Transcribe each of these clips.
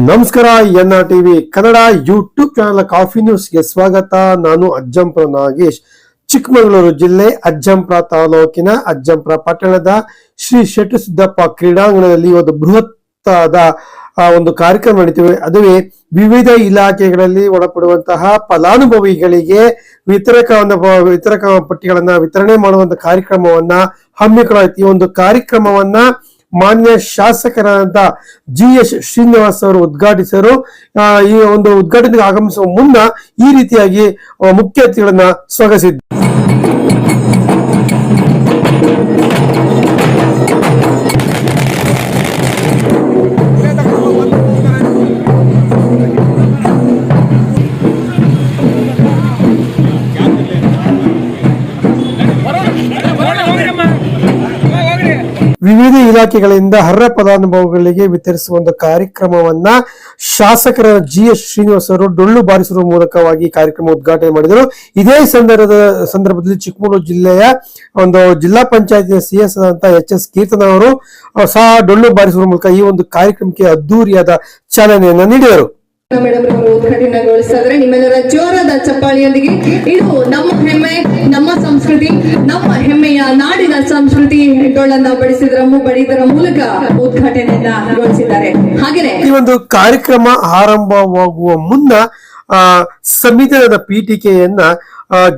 ನಮಸ್ಕಾರ N R TV Kannada YouTube channel coffee ನ್ಯೂಸ್ಗೆ ಸ್ವಾಗತ. ನಾನು ಅಜ್ಜಂಪುರ ನಾಗೇಶ್. ಚಿಕ್ಕಮಗಳೂರು ಜಿಲ್ಲೆ ಅಜ್ಜಂಪುರ ತಾಲೂಕಿನ ಅಜ್ಜಂಪುರ ಪಟ್ಟಣದ ಶ್ರೀ ಶೆಟ್ಟು ಸಿದ್ದಪ್ಪ ಕ್ರೀಡಾಂಗಣದಲ್ಲಿ ಒಂದು ಬೃಹತ್ತಾದ ಒಂದು ಕಾರ್ಯಕ್ರಮ ನಡೀತಿವೆ ಅದುವೇ ವಿವಿಧ ಇಲಾಖೆಗಳಲ್ಲಿ ಒಳಪಡುವಂತಹ ಫಲಾನುಭವಿಗಳಿಗೆ ವಿತರಕ ವಿತರಕ ಪಟ್ಟಿಗಳನ್ನ ವಿತರಣೆ ಮಾಡುವಂತ ಕಾರ್ಯಕ್ರಮವನ್ನ ಹಮ್ಮಿಕೊಳ್ಳಿ ಈ ಒಂದು ಕಾರ್ಯಕ್ರಮವನ್ನ ಮಾನ್ಯ ಶಾಸಕರಾದಂತ ಜಿ ಎಸ್ ಶ್ರೀನಿವಾಸ್ ಅವರು ಉದ್ಘಾಟಿಸಿದರು ಈ ಒಂದು ಉದ್ಘಾಟನೆಗೆ ಆಗಮಿಸುವ ಮುನ್ನ ಈ ರೀತಿಯಾಗಿ ಮುಖ್ಯ ಅತಿಥಿಗಳನ್ನ ಸ್ವಾಗತಿಸಿದ್ರು ವಿವಿಧ ಇಲಾಖೆಗಳಿಂದ ಅರ್ಹ ಫಲಾನುಭವಿಗಳಿಗೆ ವಿತರಿಸುವ ಒಂದು ಕಾರ್ಯಕ್ರಮವನ್ನ ಶಾಸಕರ ಜಿ ಎಸ್ ಶ್ರೀನಿವಾಸ್ ಅವರು ಡೊಳ್ಳು ಬಾರಿಸುವ ಮೂಲಕವಾಗಿ ಕಾರ್ಯಕ್ರಮ ಉದ್ಘಾಟನೆ ಮಾಡಿದರು. ಇದೇ ಸಂದರ್ಭದ, ಸಂದರ್ಭದಲ್ಲಿ ಚಿಕ್ಕಮಗಳೂರು ಜಿಲ್ಲೆಯ ಒಂದು ಜಿಲ್ಲಾ ಪಂಚಾಯತಿನ ಸಿ ಎಸ್ ಅಂತ ಎಚ್ ಎಸ್ ಕೀರ್ತನ ಅವರು ಸಹ ಡೊಳ್ಳು ಬಾರಿಸುವ ಮೂಲಕ ಈ ಒಂದು ಕಾರ್ಯಕ್ರಮಕ್ಕೆ ಅದ್ದೂರಿಯಾದ ಚಾಲನೆಯನ್ನ ನೀಡಿದರು. ಮೇಡಮ್ ಉದ್ಘಾಟನೆಗೊಳಿಸಿದ್ರೆ ನಿಮ್ಮೆಲ್ಲರ ಜೋರಾದ ಚಪ್ಪಾಳಿಯೊಂದಿಗೆ ಇದು ನಮ್ಮ ಹೆಮ್ಮೆ, ನಮ್ಮ ಸಂಸ್ಕೃತಿ, ನಮ್ಮ ಹೆಮ್ಮೆಯ ನಾಡಿನ ಸಂಸ್ಕೃತಿ ಡೊಳ್ಳನ್ನ ಬಡಿಸಿದ್ರ ಬಡಿದರ ಮೂಲಕ ಉದ್ಘಾಟನೆಯನ್ನ ಗೊಳಿಸಿದ್ದಾರೆ. ಹಾಗೇನೆ ಈ ಒಂದು ಕಾರ್ಯಕ್ರಮ ಆರಂಭವಾಗುವ ಮುನ್ನ ಸಂವಿಧಾನದ ಪೀಠಿಕೆಯನ್ನ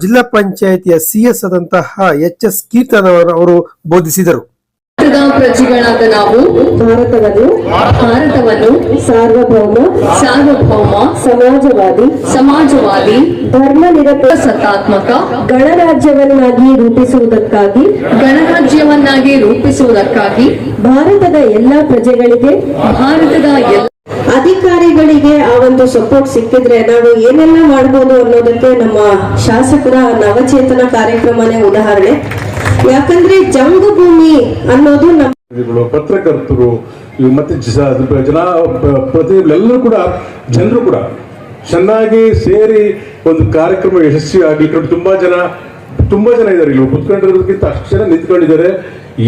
ಜಿಲ್ಲಾ ಪಂಚಾಯಿತಿಯ ಸಿ ಎಸ್ ಆದಂತಹ ಎಚ್ ಎಸ್ ಕೀರ್ತನ್ ಅವರು ಬೋಧಿಸಿದರು. ಭಾರತದ ಪ್ರಜೆಗಳಾದ ನಾವು. ಭಾರತವನ್ನು ಭಾರತವನ್ನು ಸಾರ್ವಭೌಮ ಸಾರ್ವಭೌಮ ಸಮಾಜವಾದಿ ಸಮಾಜವಾದಿ ಧರ್ಮ ಸತ್ತಾತ್ಮಕ ಗಣರಾಜ್ಯವನ್ನಾಗಿ ರೂಪಿಸುವುದಕ್ಕಾಗಿ ಗಣರಾಜ್ಯವನ್ನಾಗಿ ರೂಪಿಸುವುದಕ್ಕಾಗಿ ಭಾರತದ ಎಲ್ಲಾ ಪ್ರಜೆಗಳಿಗೆ ಭಾರತದ ಎಲ್ಲ ಅಧಿಕಾರಿಗಳಿಗೆ ಆ ಒಂದು ಸಪೋರ್ಟ್ ಸಿಕ್ಕಿದ್ರೆ ನಾವು ಏನೆಲ್ಲ ಮಾಡ್ಬೋದು ಅನ್ನೋದಕ್ಕೆ ನಮ್ಮ ಶಾಸಕರ ನವಚೇತನ ಕಾರ್ಯಕ್ರಮನೇ ಉದಾಹರಣೆ. ಯಾಕಂದ್ರೆ ಜಂಗಭೂಮಿ ಅನ್ನೋದು ನಮ್ಮ ಪತ್ರಕರ್ತರು ಮತ್ತೆ ಜನ ಪ್ರತಿಯೊಬ್ಬರೆಲ್ಲರೂ ಕೂಡ, ಜನರು ಕೂಡ ಚೆನ್ನಾಗಿ ಸೇರಿ ಒಂದು ಕಾರ್ಯಕ್ರಮ ಯಶಸ್ವಿ ಆಗ್ಲಿಕ್ಕೆ ತುಂಬಾ ಜನ ತುಂಬಾ ಜನ ಇದ್ದಾರೆ ಇಲ್ಲಿ. ಕುತ್ಕೊಂಡಿರೋದಕ್ಕಿಂತ ಅಷ್ಟು ಜನ ನಿಂತ್ಕೊಂಡಿದ್ದಾರೆ.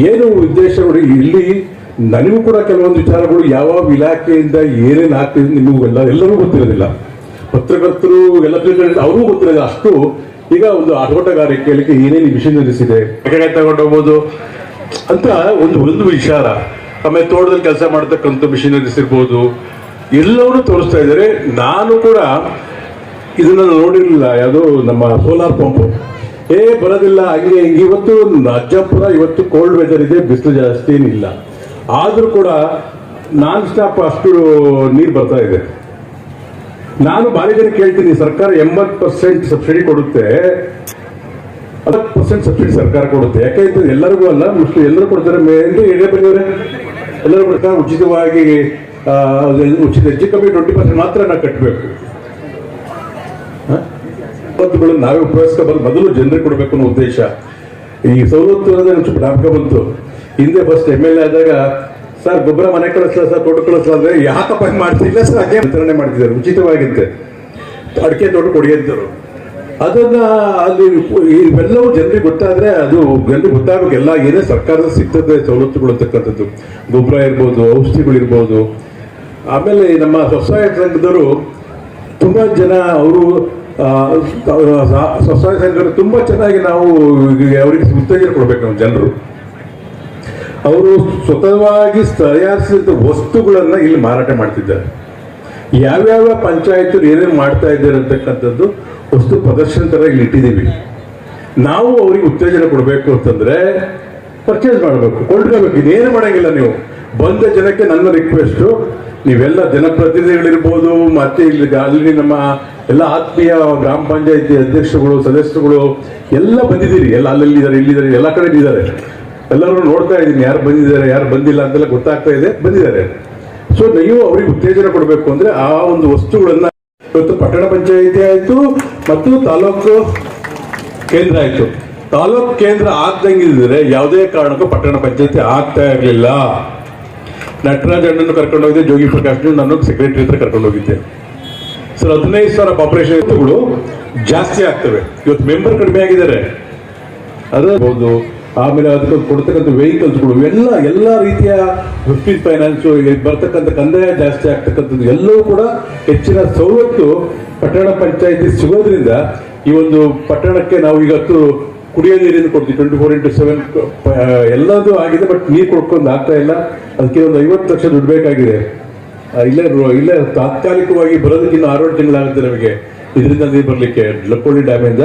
ಏನು ಉದ್ದೇಶ ನೋಡಿ ಇಲ್ಲಿ ನನಗೂ ಕೂಡ ಕೆಲವೊಂದು ವಿಚಾರಗಳು ಯಾವ ಇಲಾಖೆಯಿಂದ ಏನೇನು ಆಗ್ತಿದೆ ನಿಮಗೂ ಎಲ್ಲ ಎಲ್ಲರೂ ಗೊತ್ತಿರೋದಿಲ್ಲ. ಪತ್ರಕರ್ತರು ಎಲ್ಲ ತಿಳ್ಕೊಂಡಿದ್ದಾರೆ ಅವ್ರಿಗೂ ಗೊತ್ತಿರೋದಿಲ್ಲ. ಅಷ್ಟು ಈಗ ಒಂದು ಆಟೋಟಗಾರಿಕೆಯಲ್ಲಿ ಏನೇನು ವಿಷಯ ನಡೆಸಿದೆ ಕೆಳಗಡೆ ತಗೊಂಡೋಗ್ಬೋದು ಅಂತ ಒಂದು ಒಂದು ವಿಚಾರ. ಆಮೇಲೆ ತೋಟದಲ್ಲಿ ಕೆಲಸ ಮಾಡ್ತಕ್ಕಂಥ ಮಿಷನರೀಸ್ ಇರ್ಬೋದು ಎಲ್ಲವನ್ನೂ ತೋರಿಸ್ತಾ ಇದ್ದಾರೆ. ನಾನು ಕೂಡ ಇದನ್ನ ನೋಡಿರಲಿಲ್ಲ. ಯಾವುದು ನಮ್ಮ ಸೋಲಾರ್ ಪಂಪ್ ಏ ಬರೋದಿಲ್ಲ. ಹಂಗೆ ಹಿಂಗೆ. ಇವತ್ತು ಅಜ್ಜಪುರ ಇವತ್ತು ಕೋಲ್ಡ್ ವೆದರ್ ಇದೆ. ಬಿಸಿಲು ಜಾಸ್ತಿ ಏನಿಲ್ಲ. ಆದ್ರೂ ಕೂಡ ನಾನ್ ಸ್ಟಾಪ್ ಅಷ್ಟು ನೀರು ಬರ್ತಾ ಇದೆ. ನಾನು ಭಾರಿ ಜನ ಕೇಳ್ತೀನಿ, ಸರ್ಕಾರ ಎಂಬತ್ತು ಪರ್ಸೆಂಟ್ ಸಬ್ಸಿಡಿ ಕೊಡುತ್ತೆ. ಅರವತ್ತು ಪರ್ಸೆಂಟ್ ಸಬ್ಸಿಡಿ ಸರ್ಕಾರ ಕೊಡುತ್ತೆ. ಯಾಕೆ ಎಲ್ಲರಿಗೂ ಅಲ್ಲ, ಮುಸ್ಲಿಂ ಎಲ್ಲರೂ ಕೊಡ್ತಾರೆ. ಮೇನ್ಲಿ ಎಡೆ ಬಂದವರೆ ಎಲ್ಲರೂ ಕೊಡ್ತಾರೆ. ಉಚಿತವಾಗಿ ಉಚಿತ ಹೆಚ್ಚು ಕಮ್ಮಿ ಟ್ವೆಂಟಿ ಪರ್ಸೆಂಟ್ ಮಾತ್ರ ನಾವು ಕಟ್ಟಬೇಕು ನಾವೇ ಉಪಯೋಗಿಸ್ಕೋಬಾರ್ದು ಮೊದಲು ಜನರಿಗೆ ಕೊಡಬೇಕು ಅನ್ನೋ ಉದ್ದೇಶ. ಈ ಸವಲತ್ತು ಅನ್ನೋದೇ ಸ್ವಲ್ಪ ಜ್ಞಾಪಕ ಬಂತು. ಹಿಂದೆ ಫಸ್ಟ್ ಎಂ ಎಲ್ ಎ ಆದಾಗ, ಸರ್, ಗೊಬ್ಬರ ಮನೆ ಕಳಿಸಲ, ಸರ್, ತೋಟ ಕಳಿಸಲ? ಅಂದ್ರೆ, ಯಾಕಪ್ಪ ಮಾಡ್ತಿಲ್ಲ ಸರ್, ಹಾಗೆ ವಿತರಣೆ ಮಾಡ್ತಿದ್ದಾರೆ ಉಚಿತವಾಗಿದ್ದೆ. ಅಡಿಕೆ ತೋಟ ಕೊಡಿಯಂತರು ಅದನ್ನ ಅಲ್ಲಿ ಇವೆಲ್ಲವೂ ಜನರಿಗೆ ಗೊತ್ತಾದ್ರೆ, ಅದು ಜನರಿಗೆ ಗೊತ್ತಾಗಬೇಕು, ಎಲ್ಲ ಏನೇ ಸರ್ಕಾರದ ಸಿಗ್ತದೆ ಸವಲತ್ತುಗಳು ಅಂತಕ್ಕಂಥದ್ದು ಗೊಬ್ಬರ ಇರ್ಬೋದು ಔಷಧಿಗಳು ಇರ್ಬೋದು ಆಮೇಲೆ ನಮ್ಮ ಸ್ವಸಹಾಯ ಸಂಘದವರು ತುಂಬ ಜನ ಅವರು ಸ್ವಸಹಾಯ ಸಂಘಗಳು ತುಂಬ ಚೆನ್ನಾಗಿ ನಾವು ಅವರಿಗೆ ಉತ್ತೇಜನ ಕೊಡ್ಬೇಕು ನಮ್ಮ ಜನರು. ಅವರು ಸ್ವತಃವಾಗಿ ತಯಾರಿಸಿದ ವಸ್ತುಗಳನ್ನು ಇಲ್ಲಿ ಮಾರಾಟ ಮಾಡ್ತಿದ್ದಾರೆ. ಯಾವ್ಯಾವ ಪಂಚಾಯತ್ ಏನೇನು ಮಾಡ್ತಾ ಇದ್ದಾರೆ ಅಂತಕ್ಕಂಥದ್ದು ವಸ್ತು ಪ್ರದರ್ಶನ ತರ ಇಲ್ಲಿ ಇಟ್ಟಿದ್ದೀವಿ. ನಾವು ಅವ್ರಿಗೆ ಉತ್ತೇಜನ ಕೊಡಬೇಕು ಅಂತಂದ್ರೆ ಪರ್ಚೇಸ್ ಮಾಡಬೇಕು ಕೊಂಡ್ಕೋಬೇಕು ಇದೇನು ಮಾಡೋಂಗಿಲ್ಲ ನೀವು. ಬಂದ ಜನಕ್ಕೆ ನನ್ನ ರಿಕ್ವೆಸ್ಟು ನೀವೆಲ್ಲ ಜನಪ್ರತಿನಿಧಿಗಳಿರ್ಬೋದು, ಮತ್ತೆ ಇಲ್ಲಿ ಅಲ್ಲಿ ನಮ್ಮ ಎಲ್ಲ ಆತ್ಮೀಯ ಗ್ರಾಮ ಪಂಚಾಯತಿ ಅಧ್ಯಕ್ಷರುಗಳು, ಸದಸ್ಯರುಗಳು ಎಲ್ಲ ಬಂದಿದ್ದೀರಿ. ಎಲ್ಲ ಅಲ್ಲಲ್ಲಿದ್ದಾರೆ ಇಲ್ಲಿದ್ದಾರೆ, ಎಲ್ಲ ಕಡೆ ಇದ್ದಾರೆ ಎಲ್ಲರೂ ನೋಡ್ತಾ ಇದ್ದೀನಿ, ಯಾರು ಬಂದಿದ್ದಾರೆ, ಯಾರು ಬಂದಿಲ್ಲ ಅಂತೆಲ್ಲ ಗೊತ್ತಾಗ್ತಾ ಇದೆ, ಬಂದಿದ್ದಾರೆ. ಸೊ ನೀವು ಅವ್ರಿಗೆ ಉತ್ತೇಜನ ಕೊಡಬೇಕು ಅಂದ್ರೆ ಆ ಒಂದು ವಸ್ತುಗಳನ್ನ ಇವತ್ತು ಪಟ್ಟಣ ಪಂಚಾಯಿತಿ ಆಯಿತು ಮತ್ತು ತಾಲೂಕು ಕೇಂದ್ರ ಆಯಿತು. ತಾಲೂಕು ಕೇಂದ್ರ ಆಗ್ದಂಗಿದ್ರೆ ಯಾವುದೇ ಕಾರಣಕ್ಕೂ ಪಟ್ಟಣ ಪಂಚಾಯತಿ ಆಗ್ತಾ ಇರಲಿಲ್ಲ. ನಟರಾಜ್ ಅಣ್ಣನ್ನು ಕರ್ಕೊಂಡು ಹೋಗಿದ್ದೆ, ಜೋಗಿ ಪ್ರಕಾಶ್ ನಾನು ಸೆಕ್ರೆಟರಿ ಹತ್ರ ಕರ್ಕೊಂಡು ಹೋಗಿದ್ದೆ. ಸರ್ ಹದಿನೈದು ಸಾವಿರ ಪಾಪ್ಯುಲೇಷನ್ ಜಾಸ್ತಿ ಆಗ್ತವೆ. ಇವತ್ತು ಮೆಂಬರ್ ಕಡಿಮೆ ಆಗಿದ್ದಾರೆ. ಅದಾಗಬಹುದು ಆಮೇಲೆ ಅದಕ್ಕೆ ಕೊಡ್ತಕ್ಕಂಥ ವೆಹಿಕಲ್ಸ್ಗಳು ಎಲ್ಲ ಎಲ್ಲ ರೀತಿಯ ಫಿಫ್ಟೀನ್ ಫೈನಾನ್ಸು ಬರ್ತಕ್ಕಂಥ ಕಂದಾಯ ಜಾಸ್ತಿ ಆಗ್ತಕ್ಕಂಥದ್ದು, ಎಲ್ಲವೂ ಕೂಡ ಹೆಚ್ಚಿನ ಸವಲತ್ತು ಪಟ್ಟಣ ಪಂಚಾಯಿತಿ ಸಿಗೋದ್ರಿಂದ ಈ ಒಂದು ಪಟ್ಟಣಕ್ಕೆ ನಾವು ಇವತ್ತು ಕುಡಿಯೋ ನೀರಿನ ಕೊಡ್ತೀವಿ ಟ್ವೆಂಟಿ ಫೋರ್ ಇಂಟು ಸೆವೆನ್ ಎಲ್ಲದು ಆಗಿದೆ ಬಟ್ ನೀರು ಕೊಡ್ಕೊಂಡು ಆಗ್ತಾ ಇಲ್ಲ. ಅದಕ್ಕೆ ಒಂದು ಐವತ್ತು ಲಕ್ಷ ದುಡ್ಡು ಬೇಕಾಗಿದೆ. ಇಲ್ಲೇ ಇಲ್ಲೇ ತಾತ್ಕಾಲಿಕವಾಗಿ ಬರೋದಕ್ಕಿಂತ ಆರೇಳು ತಿಂಗಳಾಗುತ್ತೆ ನಮಗೆ. ಇದರಿಂದ ನೀರು ಬರಲಿಕ್ಕೆ ಲಕ್ಕೋಳಿ ಡ್ಯಾಮಿಂದ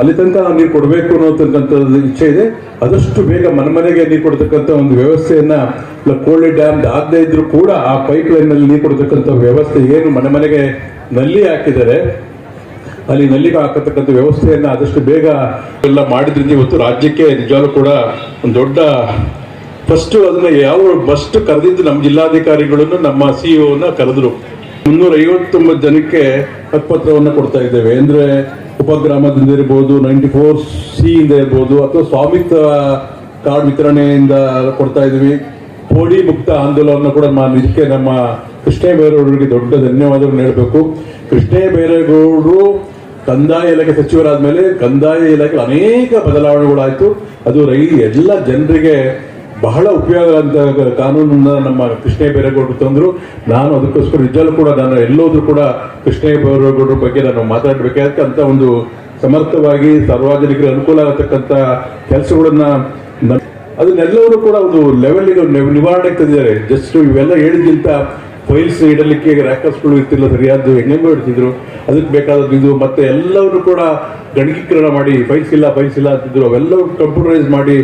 ಅಲ್ಲಿ ತನಕ ನೀರು ಕೊಡಬೇಕು ಅನ್ನೋತಕ್ಕಂಥ ಇಚ್ಛೆ ಇದೆ. ಆದಷ್ಟು ಬೇಗ ಮನೆ ಮನೆಗೆ ನೀರು ಕೊಡ್ತಕ್ಕಂಥ ಒಂದು ವ್ಯವಸ್ಥೆಯನ್ನ ಲಕ್ಕೋಳಿ ಡ್ಯಾಮ್ ಆಗದೇ ಇದ್ರೂ ಕೂಡ ಆ ಪೈಪ್ ಲೈನ್ನಲ್ಲಿ ನೀರು ಕೊಡ್ತಕ್ಕಂಥ ವ್ಯವಸ್ಥೆ ಏನು ಮನೆ ಮನೆಗೆ ನಲ್ಲಿ ಹಾಕಿದ್ದಾರೆ ಅಲ್ಲಿ ನಲ್ಲಿಗೆ ಹಾಕತಕ್ಕಂಥ ವ್ಯವಸ್ಥೆಯನ್ನ ಆದಷ್ಟು ಬೇಗ ಎಲ್ಲ ಮಾಡಿದ್ರಿಂದ ಇವತ್ತು ರಾಜ್ಯಕ್ಕೆ ನಿಜವಾಗ್ಲೂ ಕೂಡ ಒಂದು ದೊಡ್ಡ ಫಸ್ಟ್ ಅದನ್ನ ಯಾವ ಫಸ್ಟ್ ಕರೆದಿದ್ದು ನಮ್ಮ ಜಿಲ್ಲಾಧಿಕಾರಿಗಳನ್ನು, ನಮ್ಮ ಸಿಇಒನ ಕರೆದ್ರು. ಮುನ್ನೂರ ಐವತ್ತೊಂಬತ್ತು ಜನಕ್ಕೆ ಹಕ್ಪತ್ರವನ್ನು ಕೊಡ್ತಾ ಇದ್ದೇವೆ. ಅಂದ್ರೆ ಉಪಗ್ರಾಮದಿಂದ ಇರ್ಬೋದು, ನೈಂಟಿ ಫೋರ್ ಸಿ ಇಂದ ಇರ್ಬೋದು, ಅಥವಾ ಸ್ವಾಮಿತ್ವ ಕಾರ್ಡ್ ವಿತರಣೆಯಿಂದ ಕೊಡ್ತಾ ಇದ್ದೀವಿ. ಪೋಡಿ ಮುಕ್ತ ಆಂದೋಲನ ಕೂಡ ನಮ್ಮ ಇದಕ್ಕೆ ನಮ್ಮ ಕೃಷ್ಣೇ ಬೈರೇಗೌಡರಿಗೆ ದೊಡ್ಡ ಧನ್ಯವಾದಗಳನ್ನು ಹೇಳಬೇಕು. ಕೃಷ್ಣೇ ಬೈರೇಗೌಡರು ಕಂದಾಯ ಇಲಾಖೆ ಸಚಿವರಾದ ಮೇಲೆ ಕಂದಾಯ ಇಲಾಖೆ ಅನೇಕ ಬದಲಾವಣೆಗಳಾಯಿತು. ಅದು ರೈ ಎಲ್ಲ ಜನರಿಗೆ ಬಹಳ ಉಪಯೋಗ ಅಂತ ಕಾನೂನನ್ನ ನಮ್ಮ ಕೃಷ್ಣ ಬೈರೇಗೌಡರು ತಂದರು. ನಾನು ಅದಕ್ಕೋಸ್ಕರ ನಿಜಲ್ಲೂ ಕೂಡ ನಾನು ಎಲ್ಲೋದ್ರೂ ಕೂಡ ಕೃಷ್ಣ ಬೈರೇಗೌಡರ ಬಗ್ಗೆ ನಾನು ಮಾತಾಡಬೇಕಾದ ಅಂತ ಒಂದು ಸಮರ್ಥವಾಗಿ ಸಾರ್ವಜನಿಕರಿಗೆ ಅನುಕೂಲ ಆಗತಕ್ಕಂತ ಕೆಲಸಗಳನ್ನ ಅದನ್ನೆಲ್ಲವರು ಕೂಡ ಒಂದು ಲೆವೆಲ್ಗೆ ನಿವಾರಣೆ ತಂದಿದ್ದಾರೆ. ಜಸ್ಟ್ ಇವೆಲ್ಲ ಹೇಳಿದ್ಕಿಂತ ಫೈಲ್ಸ್ ಇಡಲಿಕ್ಕೆ ರ್ಯಾಕರ್ಸ್ಗಳು ಇರ್ತಿಲ್ಲ ಸರಿಯಾದ ಹೆಂಗೆಂಗೋ ಇಡ್ತಿದ್ರು ಅದಕ್ಕೆ ಬೇಕಾದದ್ದು ಇದು ಮತ್ತೆ ಎಲ್ಲವನ್ನು ಕೂಡ ಗಣಕೀಕರಣ ಮಾಡಿ ಫೈಲ್ಸ್ ಇಲ್ಲ ಫೈಲ್ಸ್ ಇಲ್ಲ ಅಂತಿದ್ರು ಅವೆಲ್ಲವೂ ಕಂಪ್ಯೂಟರೈಸ್ ಮಾಡಿ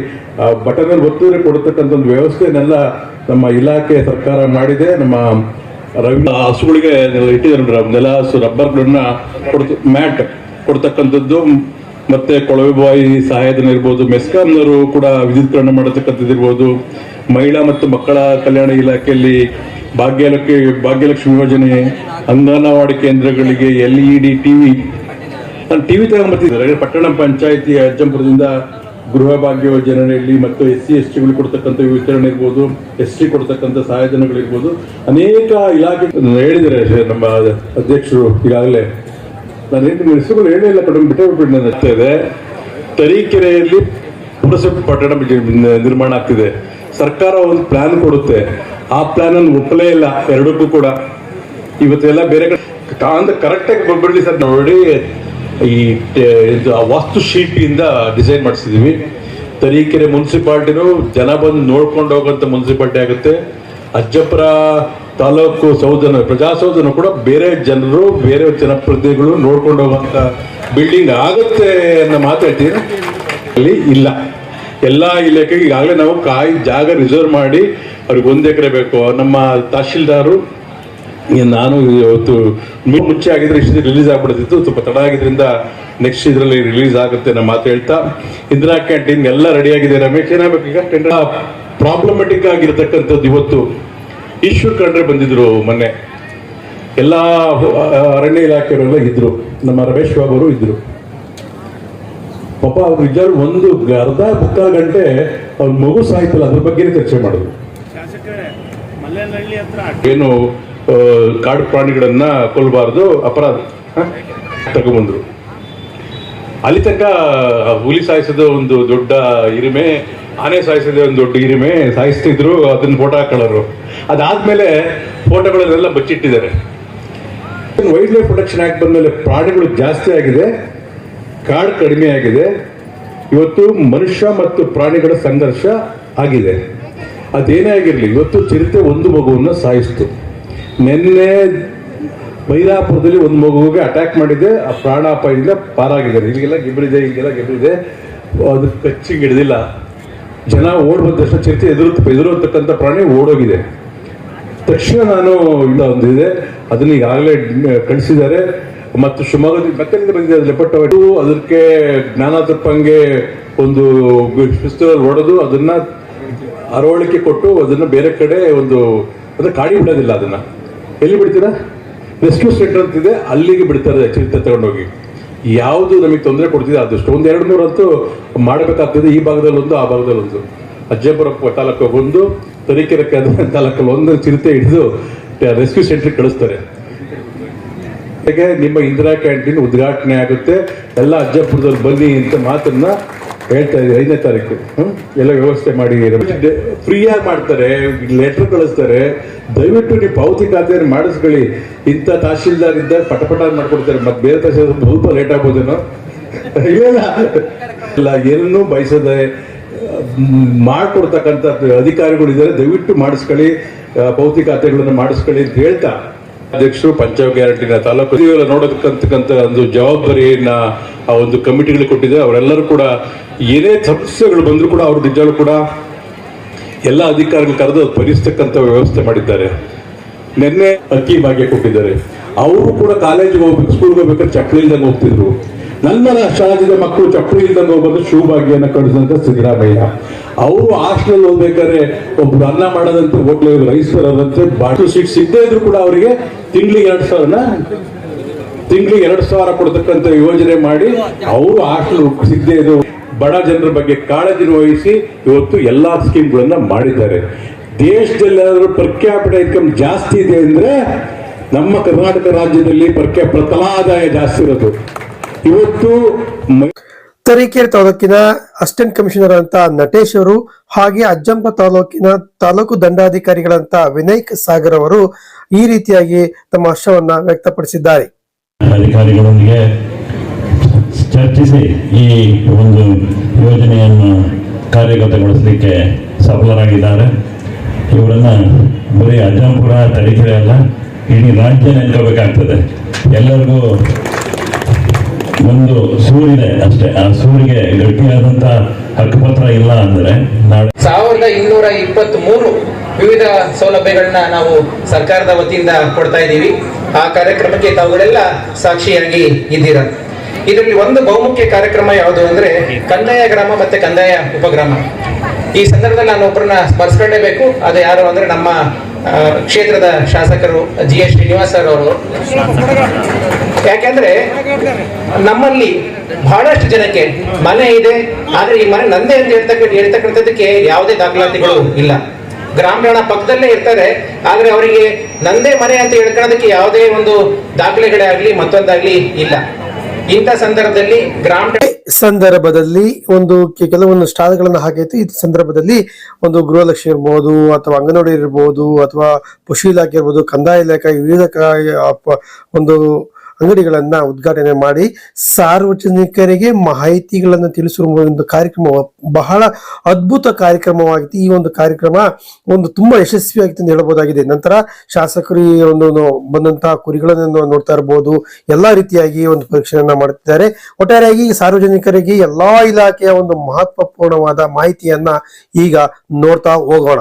ಬಟನ್ ಅಲ್ಲಿ ಒತ್ತುವರೆ ಕೊಡತಕ್ಕಂಥ ಒಂದು ವ್ಯವಸ್ಥೆನೆಲ್ಲ ನಮ್ಮ ಇಲಾಖೆ ಸರ್ಕಾರ ಮಾಡಿದೆ. ನಮ್ಮ ರವಿ ಹಸುಗಳಿಗೆ ಇಟ್ಟಿದ್ದಾರೆ ನೆಲ ಹಸು ರಬ್ಬರ್ಗಳನ್ನ ಕೊಡ್ತು, ಮ್ಯಾಟ್ ಕೊಡ್ತಕ್ಕಂಥದ್ದು. ಮತ್ತೆ ಕೊಳವೆ ಬಾಯಿ ಸಹಾಯಧನ ಇರ್ಬೋದು ಮೆಸ್ಕಾಂನವರು ಕೂಡ ವಿದ್ಯುತ್ಕರಣ ಮಾಡತಕ್ಕಂಥದ್ದು ಇರ್ಬೋದು. ಮಹಿಳಾ ಮತ್ತು ಮಕ್ಕಳ ಕಲ್ಯಾಣ ಇಲಾಖೆಯಲ್ಲಿ ಭಾಗ್ಯಲಕ್ಷ್ಮಿ ಭಾಗ್ಯಲಕ್ಷ್ಮಿ ಯೋಜನೆ, ಅಂಗನವಾಡಿ ಕೇಂದ್ರಗಳಿಗೆ ಎಲ್ ಇ ಡಿ ಟಿವಿ. ನಾನು ಟಿವಿ ತಗೊಂಡ್ಬರ್ತಿದ್ದಾರೆ ಪಟ್ಟಣ ಪಂಚಾಯಿತಿ ಅಜ್ಜಂಪುರದಿಂದ ಗೃಹ ಭಾಗ್ಯ ಯೋಜನೆಯಲ್ಲಿ ಮತ್ತು ಎಸ್ ಸಿ, ಎಸ್ ಟಿಗಳು ಕೊಡ್ತಕ್ಕಂಥ ವಿತರಣೆ ಇರ್ಬೋದು, ಎಸ್ ಟಿ ಕೊಡ್ತಕ್ಕಂಥ ಸಹಾಯಧನಗಳಿರ್ಬೋದು ಅನೇಕ ಇಲಾಖೆ ಹೇಳಿದರೆ ನಮ್ಮ ಅಧ್ಯಕ್ಷರು ಈಗಾಗಲೇ. ನಾನು ಹೆಸರುಗಳು ಹೇಳೇ ಇಲ್ಲ, ಕಡಿಮೆ ಬಿಟ್ಟೆ ನಾನು ಆಗ್ತಾ ಇದೆ. ತರೀಕೆರೆಯಲ್ಲಿ ಪುರಸಭೆ ಪಟ್ಟಣ ನಿರ್ಮಾಣ ಆಗ್ತಿದೆ. ಸರ್ಕಾರ ಒಂದು ಪ್ಲಾನ್ ಕೊಡುತ್ತೆ. ಆ ಪ್ಲಾನ್ ಅನ್ನು ಒಪ್ಪಲೇ ಇಲ್ಲ, ಎರಡಕ್ಕೂ ಕೂಡ. ಇವತ್ತೆಲ್ಲ ಬೇರೆ ಕಡೆ ಕರೆಕ್ಟ್ ಆಗಿ ಬಂದ್ಬಿಡ್ಲಿ ಸರ್. ನೋಡಿ, ಈ ವಾಸ್ತು ಶಿಲ್ಪಿಯಿಂದ ಡಿಸೈನ್ ಮಾಡಿಸಿದೀವಿ. ತರೀಕೆರೆ ಮುನ್ಸಿಪಾಲ್ಟಿನೂ ಜನ ಬಂದು ನೋಡ್ಕೊಂಡು ಹೋಗುವಂತ ಮುನ್ಸಿಪಾಲ್ಟಿ ಆಗುತ್ತೆ. ಅಜ್ಜಪುರ ತಾಲೂಕು ಸೌಧನ ಪ್ರಜಾಸೌಧನ ಕೂಡ ಬೇರೆ ಜನರು, ಬೇರೆ ಜನಪ್ರತಿನಿಧಿಗಳು ನೋಡ್ಕೊಂಡು ಹೋಗುವಂತ ಬಿಲ್ಡಿಂಗ್ ಆಗುತ್ತೆ ಅನ್ನೋ ಮಾತಾಡ್ತೀನಿ ಅಲ್ಲಿ ಇಲ್ಲ. ಎಲ್ಲಾ ಇಲಾಖೆಗೆ ಈಗಾಗಲೇ ನಾವು ಕಾಯಿ ಜಾಗ ರಿಸರ್ವ್ ಮಾಡಿ ಅವ್ರಿಗೆ ಒಂದು ಎಕರೆ ಬೇಕು. ನಮ್ಮ ತಹಶೀಲ್ದಾರು ನಾನು ಇವತ್ತು ಮುಂಚೆ ಆಗಿದ್ರೆ ಇಷ್ಟು ರಿಲೀಸ್ ಆಗ್ಬಿಡ್ತಿತ್ತು ಸ್ವಲ್ಪ ತಡ ಆಗಿದ್ರಿಂದ ನೆಕ್ಸ್ಟ್ ಇದರಲ್ಲಿ ರಿಲೀಸ್ ಆಗುತ್ತೆ ನಮ್ಮ ಮಾತು ಹೇಳ್ತಾ, ಇಂದಿರಾ ಕ್ಯಾಂಟೀನ್ ಎಲ್ಲ ರೆಡಿ ಆಗಿದೆ ರಮೇಶ್. ಏನಾಗಬೇಕು ಈಗ? ಟೆಂಡರ್ ಪ್ರಾಬ್ಲಮೆಟಿಕ್ ಆಗಿರತಕ್ಕಂಥದ್ದು ಇವತ್ತು. ಈಶ್ವರ್ ಖಂಡ್ರೆ ಬಂದಿದ್ರು ಮೊನ್ನೆ. ಎಲ್ಲ ಅರಣ್ಯ ಇಲಾಖೆಯವರೆಲ್ಲ ಇದ್ರು. ನಮ್ಮ ರಮೇಶ್ ಬಾಬು ಅವರು ಇದ್ರು. ಪಾಪ ಅವ್ರು ಇದ್ದಾರು ಒಂದು ಅರ್ಧ ಮುಕ್ಕಾಲು ಗಂಟೆ ಅವ್ರ ಮಗು ಸಾಯ್ತಲ್ಲ. ಅದ್ರ ಬಗ್ಗೆನೇ ಚರ್ಚೆ ಮಾಡಿದ್ರು. ಏನು ಕಾಡು ಪ್ರಾಣಿಗಳನ್ನ ಕೊಲ್ಲಬಾರ್ದು ಅಪರಾಧ. ತಗೊಂಡ್ಬಂದ್ರು ತಗೊಂಬಂದ್ರು. ಅಲ್ಲಿ ತನಕ ಹುಲಿ ಸಾಯಿಸೋದು ಒಂದು ದೊಡ್ಡ ಹಿರಿಮೆ ಆನೆ ಸಾಯಿಸೋದೇ ಒಂದು ದೊಡ್ಡ ಹಿರಿಮೆ ಸಾಯಿಸ್ತಿದ್ರು ಅದನ್ನ ಫೋಟೋ ಹಾಕೊಳ್ಳೋರು. ಅದಾದ್ಮೇಲೆ ಫೋಟೋಗಳನ್ನೆಲ್ಲ ಬಚ್ಚಿಟ್ಟಿದ್ದಾರೆ. ವೈಲ್ಡ್ ಲೈಫ್ ಪ್ರೊಟೆಕ್ಷನ್ ಆಕ್ಟ್ ಬಂದ್ಮೇಲೆ ಪ್ರಾಣಿಗಳು ಜಾಸ್ತಿ ಆಗಿದೆ ಕಾಡು ಕಡಿಮೆ ಆಗಿದೆ. ಇವತ್ತು ಮನುಷ್ಯ ಮತ್ತು ಪ್ರಾಣಿಗಳ ಸಂಘರ್ಷ ಆಗಿದೆ. ಅದೇನೇ ಆಗಿರಲಿ, ಇವತ್ತು ಚಿರತೆ ಒಂದು ಮಗುವನ್ನು ಸಾಯಿಸ್ತು. ನಿನ್ನೆ ಬೈರಾಪುರದಲ್ಲಿ ಒಂದು ಮಗುವಿಗೆ ಅಟ್ಯಾಕ್ ಮಾಡಿದೆ ಆ ಪ್ರಾಣಾಪಾಯದಿಂದ ಪಾರಾಗಿದ್ದಾರೆ. ಇಲ್ಲಿಗೆಲ್ಲ ಗಿಬ್ರಿದೆ ಇಲ್ಲಿಗೆಲ್ಲ ಗಿಬ್ರಿದೆ ಅದು ಕಚ್ಚಿ ಹಿಡಿದಿಲ್ಲ. ಜನ ಓಡ್ ಬಂದಷ್ಟು ಚಿರತೆ ಎದುರು ಎದುರುತ್ತಕ್ಕಂಥ ಪ್ರಾಣಿ ಓಡೋಗಿದೆ. ತಕ್ಷಣ ನಾನು ಇಲ್ಲ ಒಂದಿದೆ ಅದನ್ನ ಈಗಾಗಲೇ ಕಳಿಸಿದ್ದಾರೆ. ಮತ್ತು ಶಿವಮೊಗ್ಗದಲ್ಲಿ ಮತ್ತೆ ಬಂದಿದೆ? ಅದು ಲೆಪಟ್ ಅದಕ್ಕೆ ಜ್ಞಾನ ತಪ್ಪಂಗೆ ಒಂದು ಪಿಸ್ತೂಲ್ ಹೊಡೆದು ಅದನ್ನ ಅರವಳಿಕೆ ಕೊಟ್ಟು ಅದನ್ನು ಬೇರೆ ಕಡೆ ಒಂದು ಅಂದರೆ ಕಾಡಿ ಬಿಡೋದಿಲ್ಲ ಅದನ್ನು. ಎಲ್ಲಿ ಬಿಡ್ತೀರಾ? ರೆಸ್ಕ್ಯೂ ಸೆಂಟರ್ ಅಂತಿದೆ ಅಲ್ಲಿಗೆ ಬಿಡ್ತಾರೆ ಚಿರತೆ ತಗೊಂಡೋಗಿ. ಯಾವುದು ನಮಗೆ ತೊಂದರೆ ಕೊಡ್ತಿದೆ, ಆದಷ್ಟು ಒಂದು ಎರಡು ಮೂರು ಮಾಡಬೇಕಾಗ್ತದೆ ಈ ಭಾಗದಲ್ಲಿ ಒಂದು ಆ ಭಾಗದಲ್ಲಿ ಒಂದು ಅಜ್ಜಪುರ ತಾಲೂಕು ಒಂದು ತರೀಕೆರೆ ತಾಲೂಕಲ್ಲಿ ಒಂದು ಚಿರತೆ ಹಿಡಿದು ರೆಸ್ಕ್ಯೂ ಸೆಂಟರ್ ಕಳಿಸ್ತಾರೆ. ನಿಮ್ಮ ಇಂದಿರಾ ಕ್ಯಾಂಟೀನ್ ಉದ್ಘಾಟನೆ ಆಗುತ್ತೆ. ಎಲ್ಲ ಅಜ್ಜಪುರದಲ್ಲಿ ಬನ್ನಿ ಅಂತ ಮಾತನ್ನ ಹೇಳ್ತಾ ಇದ್ದೀವಿ ಐದನೇ ತಾರೀಕು. ಹ್ಮ್? ಎಲ್ಲ ವ್ಯವಸ್ಥೆ ಮಾಡಿ ಫ್ರೀಯಾಗಿ ಮಾಡ್ತಾರೆ ಲೆಟರ್ ಕಳಿಸ್ತಾರೆ. ದಯವಿಟ್ಟು ನೀವು ಪಾವತಿ ಖಾತೆಯನ್ನು ಮಾಡಿಸ್ಕೊಳ್ಳಿ. ಇಂಥ ತಹಶೀಲ್ದಾರ್ ಇದ್ದಾಗ ಪಟಪಟ ಮಾಡ್ಕೊಡ್ತಾರೆ. ಮತ್ತೆ ಬೇರೆ ತಹಶೀಲ್ದಾರ್ ಸ್ವಲ್ಪ ಲೇಟ್ ಆಗ್ಬೋದೇನೋ? ಇಲ್ಲ ಇಲ್ಲ. ಏನನ್ನೂ ಬಯಸದೆ ಮಾಡಿಕೊಡ್ತಕ್ಕಂಥ ಅಧಿಕಾರಿಗಳಿದ್ದಾರೆ ದಯವಿಟ್ಟು ಮಾಡಿಸ್ಕೊಳ್ಳಿ. ಪೌತಿ ಪಾವತಿ ಖಾತೆಗಳನ್ನು ಮಾಡಿಸ್ಕೊಳ್ಳಿ ಅಂತ ಹೇಳ್ತಾ. ಅಧ್ಯಕ್ಷರು ಪಂಚಾಯತ್ ಗ್ಯಾರಂಟಿನ ತಾಲೂಕು. ನೋಡತಕ್ಕಂತಕ್ಕಂಥ ಒಂದು ಜವಾಬ್ದಾರಿಯನ್ನ ಆ ಒಂದು ಕಮಿಟಿಗಳು ಕೊಟ್ಟಿದೆ, ಅವರೆಲ್ಲರೂ ಕೂಡ ಏನೇ ಸಮಸ್ಯೆಗಳು ಬಂದರೂ ಕೂಡ ಅವ್ರ ನಿಜಗಳು ಕೂಡ ಎಲ್ಲ ಅಧಿಕಾರಿಗಳು ಕರೆದು ಅದು ಪರಿಸ್ತಕ್ಕಂಥ ವ್ಯವಸ್ಥೆ ಮಾಡಿದ್ದಾರೆ. ನಿನ್ನೆ ಅಕ್ಕಿ ಭಾಗ್ಯ ಕೊಟ್ಟಿದ್ದಾರೆ. ಅವರು ಕೂಡ ಕಾಲೇಜಿಗೆ ಹೋಗ್ಬೇಕು ಸ್ಕೂಲ್ಗೆ ಹೋಗ್ಬೇಕಾದ್ರೆ ಚಕ್ಲಿ ಇಲ್ದಂಗೆ ಹೋಗ್ತಿದ್ರು. ನನ್ನ ಶಾಲೆಯಿಂದ ಮಕ್ಕಳು ಚಪ್ಪಲಿ ಇಲ್ದಂಗೆ ಶೂ ಭಾಗ್ಯನ ಕಳಿಸಿದಂತ ಸಿದ್ದರಾಮಯ್ಯ. ಅವರು ಹಾಸ್ಟೆಲ್ ಹೋಗ್ಬೇಕಾದ್ರೆ ಒಬ್ರು ಅನ್ನ ಮಾಡೋದಂತೆ ಹೋಟ್ಲು ರೈಸ್ ಬರೋದಂತೆ ಬಾಟು ಸೀಟ್ ಸಿಗದೇ ಇದ್ರು ಕೂಡ ಅವರಿಗೆ ತಿಂಗಳಿಗೆ ಎರಡು ಸಾವಿರನ? ತಿಂಗಳಿಗೆ ಎರಡು ಸಾವಿರ ಕೊಡ್ತಕ್ಕಂಥ ಯೋಜನೆ ಮಾಡಿ ಅವರು ಹಾಸ್ಟೆಲ್ ಸಿಗದೆ ಇದು ಬಡ ಜನರ ಬಗ್ಗೆ ಕಾಳಜಿ ವಹಿಸಿ ಇವತ್ತು ಎಲ್ಲಾ ಸ್ಕೀಮ್ಗಳನ್ನ ಮಾಡಿದ್ದಾರೆ. ದೇಶದಲ್ಲಿ ಪರ್ ಇನ್ಕಮ್ ಜಾಸ್ತಿ ಇದೆ ಅಂದ್ರೆ ನಮ್ಮ ಕರ್ನಾಟಕ ರಾಜ್ಯದಲ್ಲಿ ಪರ್ ಕ್ಯಾಪಿಟ ತಲಾ ಆದಾಯ ಜಾಸ್ತಿ ಇರೋದು. ಇವತ್ತು ತರೀಕೆರೆ ತಾಲೂಕಿನ ಅಸಿಸ್ಟೆಂಟ್ ಕಮಿಷನರ್ ಅಂತ ನಟೇಶ್ ಅವರು ಹಾಗೆ ಅಜ್ಜಂಪ ತಾಲೂಕಿನ ತಾಲೂಕು ದಂಡಾಧಿಕಾರಿಗಳಂತ ವಿನಯ್ ಸಾಗರ್ ಅವರು ಈ ರೀತಿಯಾಗಿ ತಮ್ಮ ಹರ್ಷವನ್ನ ವ್ಯಕ್ತಪಡಿಸಿದ್ದಾರೆ. ಅಧಿಕಾರಿಗಳೊಂದಿಗೆ ಚರ್ಚಿಸಿ ಈ ಒಂದು ಯೋಜನೆಯನ್ನು ಕಾರ್ಯಗತಗೊಳಿಸಲಿಕ್ಕೆ ಸಫಲರಾಗಿದ್ದಾರೆ. ಇವರನ್ನು ಬರೀ ಅಜ್ಜಂಪುರ ತರೀಕೆರೆ ಅಲ್ಲ, ಇಡೀ ರಾಜ್ಯ ನೆನ್ಕೋಬೇಕಾಗ್ತದೆ. ಎಲ್ಲರಿಗೂ ಒಂದು ಸೂರಿದೆ ಅಷ್ಟೇ. ಆ ಸೂರಿಗೆ ಗಟ್ಟಿಯಾದಂಥ ಹಕ್ಕುಪತ್ರ ಇಲ್ಲ ಅಂದ್ರೆ ಸಾವಿರದ ಇನ್ನೂರ ಇಪ್ಪತ್ತ್ ಮೂರು ವಿವಿಧ ಸೌಲಭ್ಯಗಳನ್ನ ನಾವು ಸರ್ಕಾರದ ವತಿಯಿಂದ ಕೊಡ್ತಾ ಇದ್ದೀವಿ. ಆ ಕಾರ್ಯಕ್ರಮಕ್ಕೆ ತಾವುಗಳೆಲ್ಲ ಸಾಕ್ಷಿಯಾಗಿ ಇದ್ದೀರ? ಇದರಲ್ಲಿ ಒಂದು ಬಹುಮುಖ್ಯ ಕಾರ್ಯಕ್ರಮ ಯಾವುದು ಅಂದ್ರೆ ಕಂದಾಯ ಗ್ರಾಮ ಮತ್ತೆ ಕಂದಾಯ ಉಪಗ್ರಾಮ. ಈ ಸಂದರ್ಭದಲ್ಲಿ ನಾನು ಒಬ್ಬರನ್ನ ಸ್ಮರಿಸ್ಕೊಳ್ಳೇಬೇಕು ಅದು ಯಾರು ಅಂದ್ರೆ ನಮ್ಮ ಕ್ಷೇತ್ರದ ಶಾಸಕರು ಜಿ ಎಸ್ ಶ್ರೀನಿವಾಸ್ ಸರ್ ಅವರು. ಯಾಕೆಂದ್ರೆ ನಮ್ಮಲ್ಲಿ ಬಹಳಷ್ಟು ಜನಕ್ಕೆ ಮನೆ ಇದೆ, ಆದ್ರೆ ಈ ಮನೆ ನಂದೇ ಅಂತ ಹೇಳ್ತಕ್ಕ ಹೇಳ್ತಕ್ಕಂಥದ್ದಕ್ಕೆ ಯಾವುದೇ ದಾಖಲಾತಿಗಳು ಇಲ್ಲ. ಗ್ರಾಮೀಣ ಪಕ್ಕದಲ್ಲೇ ಇರ್ತಾರೆ, ಆದ್ರೆ ಅವರಿಗೆ ನಂದೇ ಮನೆ ಅಂತ ಹೇಳ್ಕೊಳ್ಳೋದಕ್ಕೆ ಯಾವುದೇ ಒಂದು ದಾಖಲೆಗಳೇ ಆಗ್ಲಿ ಮತ್ತೊಂದಾಗ್ಲಿ ಇಲ್ಲ. ಇಂಥ ಸಂದರ್ಭದಲ್ಲಿ ಗ್ರಾಮ ಸಂದರ್ಭದಲ್ಲಿ ಒಂದು ಕೆಲವೊಂದು ಸ್ಟಾಲ್ಗಳನ್ನ ಹಾಕೈತಿ. ಈ ಸಂದರ್ಭದಲ್ಲಿ ಒಂದು ಗೃಹಲಕ್ಷ್ಮಿ ಇರ್ಬೋದು ಅಥವಾ ಅಂಗನವಾಡಿ ಇರ್ಬೋದು ಅಥವಾ ಕೃಷಿ ಇಲಾಖೆ ಇರ್ಬೋದು, ಕಂದಾಯ ಇಲಾಖೆ, ವಿವಿಧ ಒಂದು ಅಂಗಡಿಗಳನ್ನ ಉದ್ಘಾಟನೆ ಮಾಡಿ ಸಾರ್ವಜನಿಕರಿಗೆ ಮಾಹಿತಿಗಳನ್ನು ತಿಳಿಸುವ ಒಂದು ಕಾರ್ಯಕ್ರಮ, ಬಹಳ ಅದ್ಭುತ ಕಾರ್ಯಕ್ರಮವಾಗಿತ್ತು. ಈ ಒಂದು ಕಾರ್ಯಕ್ರಮ ಒಂದು ತುಂಬಾ ಯಶಸ್ವಿಯಾಗಿತ್ತು ಎಂದು ಹೇಳಬಹುದಾಗಿದೆ. ನಂತರ ಶಾಸಕರು ಈ ಒಂದು ಬಂದಂತಹ ಕುರಿಗಳನ್ನು ನೋಡ್ತಾ ಇರಬಹುದು ಎಲ್ಲಾ ರೀತಿಯಾಗಿ ಒಂದು ಪರೀಕ್ಷೆಯನ್ನ ಮಾಡುತ್ತಿದ್ದಾರೆ. ಒಟ್ಟಾರೆಯಾಗಿ ಸಾರ್ವಜನಿಕರಿಗೆ ಎಲ್ಲಾ ಇಲಾಖೆಯ ಒಂದು ಮಹತ್ವಪೂರ್ಣವಾದ ಮಾಹಿತಿಯನ್ನ ಈಗ ನೋಡ್ತಾ ಹೋಗೋಣ.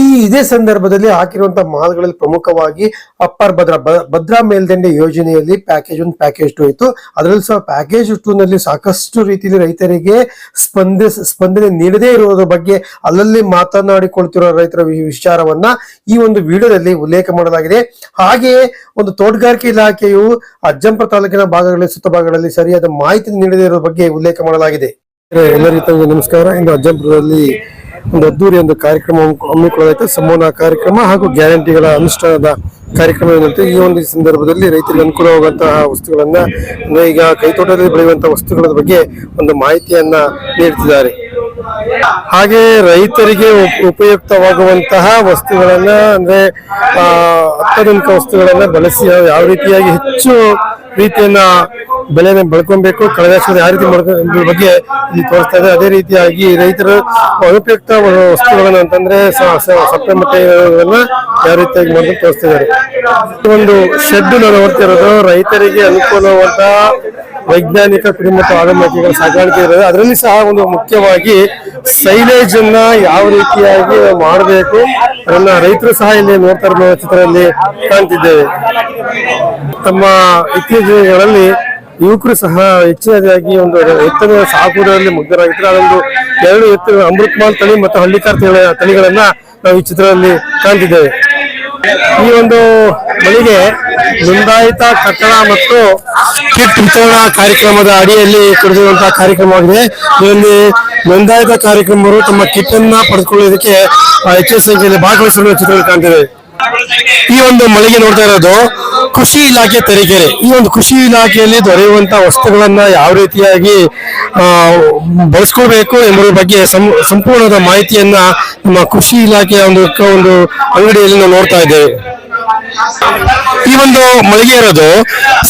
ಈ ಇದೇ ಸಂದರ್ಭದಲ್ಲಿ ಹಾಕಿರುವಂತಹ ಮಾಲ್ಗಳಲ್ಲಿ ಪ್ರಮುಖವಾಗಿ ಅಪ್ಪರ್ ಭದ್ರಾ ಭದ್ರಾ ಮೇಲ್ದಂಡೆ ಯೋಜನೆಯಲ್ಲಿ ಪ್ಯಾಕೇಜ್ ಒನ್ ಪ್ಯಾಕೇಜ್ ಟು ಇತ್ತು. ಅದರಲ್ಲಿ ಸಹ ಪ್ಯಾಕೇಜ್ ಟೂ ನಲ್ಲಿ ಸಾಕಷ್ಟು ರೀತಿಯಲ್ಲಿ ರೈತರಿಗೆ ಸ್ಪಂದಿಸ್ ಸ್ಪಂದನೆ ನೀಡದೇ ಇರುವುದರ ಬಗ್ಗೆ ಅಲ್ಲಲ್ಲಿ ಮಾತನಾಡಿಕೊಳ್ತಿರುವ ರೈತರ ವಿಚಾರವನ್ನ ಈ ಒಂದು ವಿಡಿಯೋದಲ್ಲಿ ಉಲ್ಲೇಖ ಮಾಡಲಾಗಿದೆ. ಹಾಗೆಯೇ ಒಂದು ತೋಟಗಾರಿಕೆ ಇಲಾಖೆಯು ಅಜ್ಜಂಪುರ ತಾಲೂಕಿನ ಭಾಗಗಳಲ್ಲಿ ಸುತ್ತ ಭಾಗಗಳಲ್ಲಿ ಸರಿಯಾದ ಮಾಹಿತಿ ನೀಡದೇ ಇರುವ ಬಗ್ಗೆ ಉಲ್ಲೇಖ ಮಾಡಲಾಗಿದೆ. ಎಲ್ಲರಿಗೂ ನಮಸ್ಕಾರ. ಇಂದು ಅಜ್ಜಂಪುರದಲ್ಲಿ ಒಂದು ಅದ್ದೂರಿ ಒಂದು ಕಾರ್ಯಕ್ರಮ ಹಮ್ಮಿಕೊಳ್ಳಲಾಯಿತು ಸಂವಹನ ಕಾರ್ಯಕ್ರಮ ಹಾಗೂ ಗ್ಯಾರಂಟಿಗಳ ಅನುಷ್ಠಾನದ ಕಾರ್ಯಕ್ರಮ ಏನಂತೆ, ಈ ಒಂದು ಸಂದರ್ಭದಲ್ಲಿ ರೈತರಿಗೆ ಅನುಕೂಲವಾಗುವಂತಹ ವಸ್ತುಗಳನ್ನ ಈಗ ಕೈತೋಟದಲ್ಲಿ ಬೆಳೆಯುವಂತಹ ವಸ್ತುಗಳ ಬಗ್ಗೆ ಒಂದು ಮಾಹಿತಿಯನ್ನ ನೀಡ್ತಿದ್ದಾರೆ. ಹಾಗೆ ರೈತರಿಗೆ ಉಪ- ಉಪಯುಕ್ತವಾಗುವಂತಹ ವಸ್ತುಗಳನ್ನ ಅಂದ್ರೆ ಅತ್ಯಾಧುನಿಕ ವಸ್ತುಗಳನ್ನ ಬಳಸಿ ಯಾವ ರೀತಿಯಾಗಿ ಹೆಚ್ಚು ರೀತಿಯನ್ನ ಬೆಳೆನ ಬೆಳ್ಕೊಬೇಕು ಕಳೆದ ಯಾವ ರೀತಿ ಮಾಡ್ಕೊಂಡು ಬಗ್ಗೆ ಇಲ್ಲಿ ತೋರಿಸ್ತಾ ಇದೆ. ಅದೇ ರೀತಿಯಾಗಿ ರೈತರು ಅನುಪಯುಕ್ತ ವಸ್ತುಗಳನ್ನ ಅಂತಂದ್ರೆ ಸಪ್ಪೆ ಯಾವ ರೀತಿಯಾಗಿ ಮಾಡ್ಕೊಂಡು ತೋರಿಸ್ತಾ ಇದ್ದಾರೆ. ಒಂದು ಶೆಡ್ ನಾನು ರೈತರಿಗೆ ಅನುಕೂಲವಾದ ವೈಜ್ಞಾನಿಕ ಕುಟುಂಬ ಮತ್ತು ಸಾಗಾಣಿಕೆ ಇರೋದು. ಅದರಲ್ಲಿ ಸಹ ಒಂದು ಮುಖ್ಯವಾಗಿ ಸೈಲೇಜ್ ಅನ್ನ ಯಾವ ರೀತಿಯಾಗಿ ಮಾಡಬೇಕು ಅದನ್ನ ರೈತರು ಸಹ ಇಲ್ಲಿ ನೋಡ್ತಾ ಇರೋ ಚಿತ್ರದಲ್ಲಿ ಕಾಣ್ತಿದ್ದೇವೆ. ತಮ್ಮ ಇತ್ತೀಚಿನ ದಿನಗಳಲ್ಲಿ ಯುವಕರು ಸಹ ಹೆಚ್ಚಿನದಾಗಿ ಒಂದು ಎತ್ತನ ಸಾಕುವುದರಲ್ಲಿ ಮುಗ್ಧರಾಗಿದ್ದಾರೆ. ಅದೊಂದು ಎರಡು ಎತ್ತರ ಅಮೃತ್ಮಾಲ್ ತಳಿ ಮತ್ತು ಹಳ್ಳಿಕಾರ್ ತಳಿ ತಳಿಗಳನ್ನ ನಾವು ಈ ಚಿತ್ರದಲ್ಲಿ ಕಾಣ್ತಿದ್ದೇವೆ. ಈ ಒಂದು ಮಳಿಗೆ ನೋಂದಾಯಿತ ಕಟ್ಟಡ ಮತ್ತು ಕಿಟ್ ವಿತರಣಾ ಕಾರ್ಯಕ್ರಮದ ಅಡಿಯಲ್ಲಿ ಕೊಡಿಸಿರುವಂತಹ ಕಾರ್ಯಕ್ರಮವಾಗಿದೆ. ಇದರಲ್ಲಿ ನೋಂದಾಯಿತ ಕಾರ್ಯಕ್ರಮರು ತಮ್ಮ ಕಿಟ್ ಅನ್ನ ಪಡೆದುಕೊಳ್ಳುವುದಕ್ಕೆ ಹೆಚ್ಚಿನ ಸಂಖ್ಯೆಯಲ್ಲಿ ಭಾಗವಹಿಸಿರುವ ಚಿತ್ರಗಳು ಕಾಣ್ತಿದೆ ಈ ಒಂದು ಮಳಿಗೆ ನೋಡ್ತಾ ಇರೋದು ಕೃಷಿ ಇಲಾಖೆ ತರೀಕೆರೆ. ಈ ಒಂದು ಕೃಷಿ ಇಲಾಖೆಯಲ್ಲಿ ದೊರೆಯುವಂತ ವಸ್ತುಗಳನ್ನ ಯಾವ ರೀತಿಯಾಗಿ ಆ, ಬಳಸ್ಕೋಬೇಕು ಎಂಬುದರ ಬಗ್ಗೆ ಸಂಪೂರ್ಣದ ಮಾಹಿತಿಯನ್ನ ನಮ್ಮ ಕೃಷಿ ಇಲಾಖೆಯ ಒಂದು ಒಂದು ಅಂಗಡಿಯಲ್ಲಿ ನಾವು ನೋಡ್ತಾ ಇದ್ದೇವೆ. ಈ ಒಂದು ಮಳಿಗೆ ಇರೋದು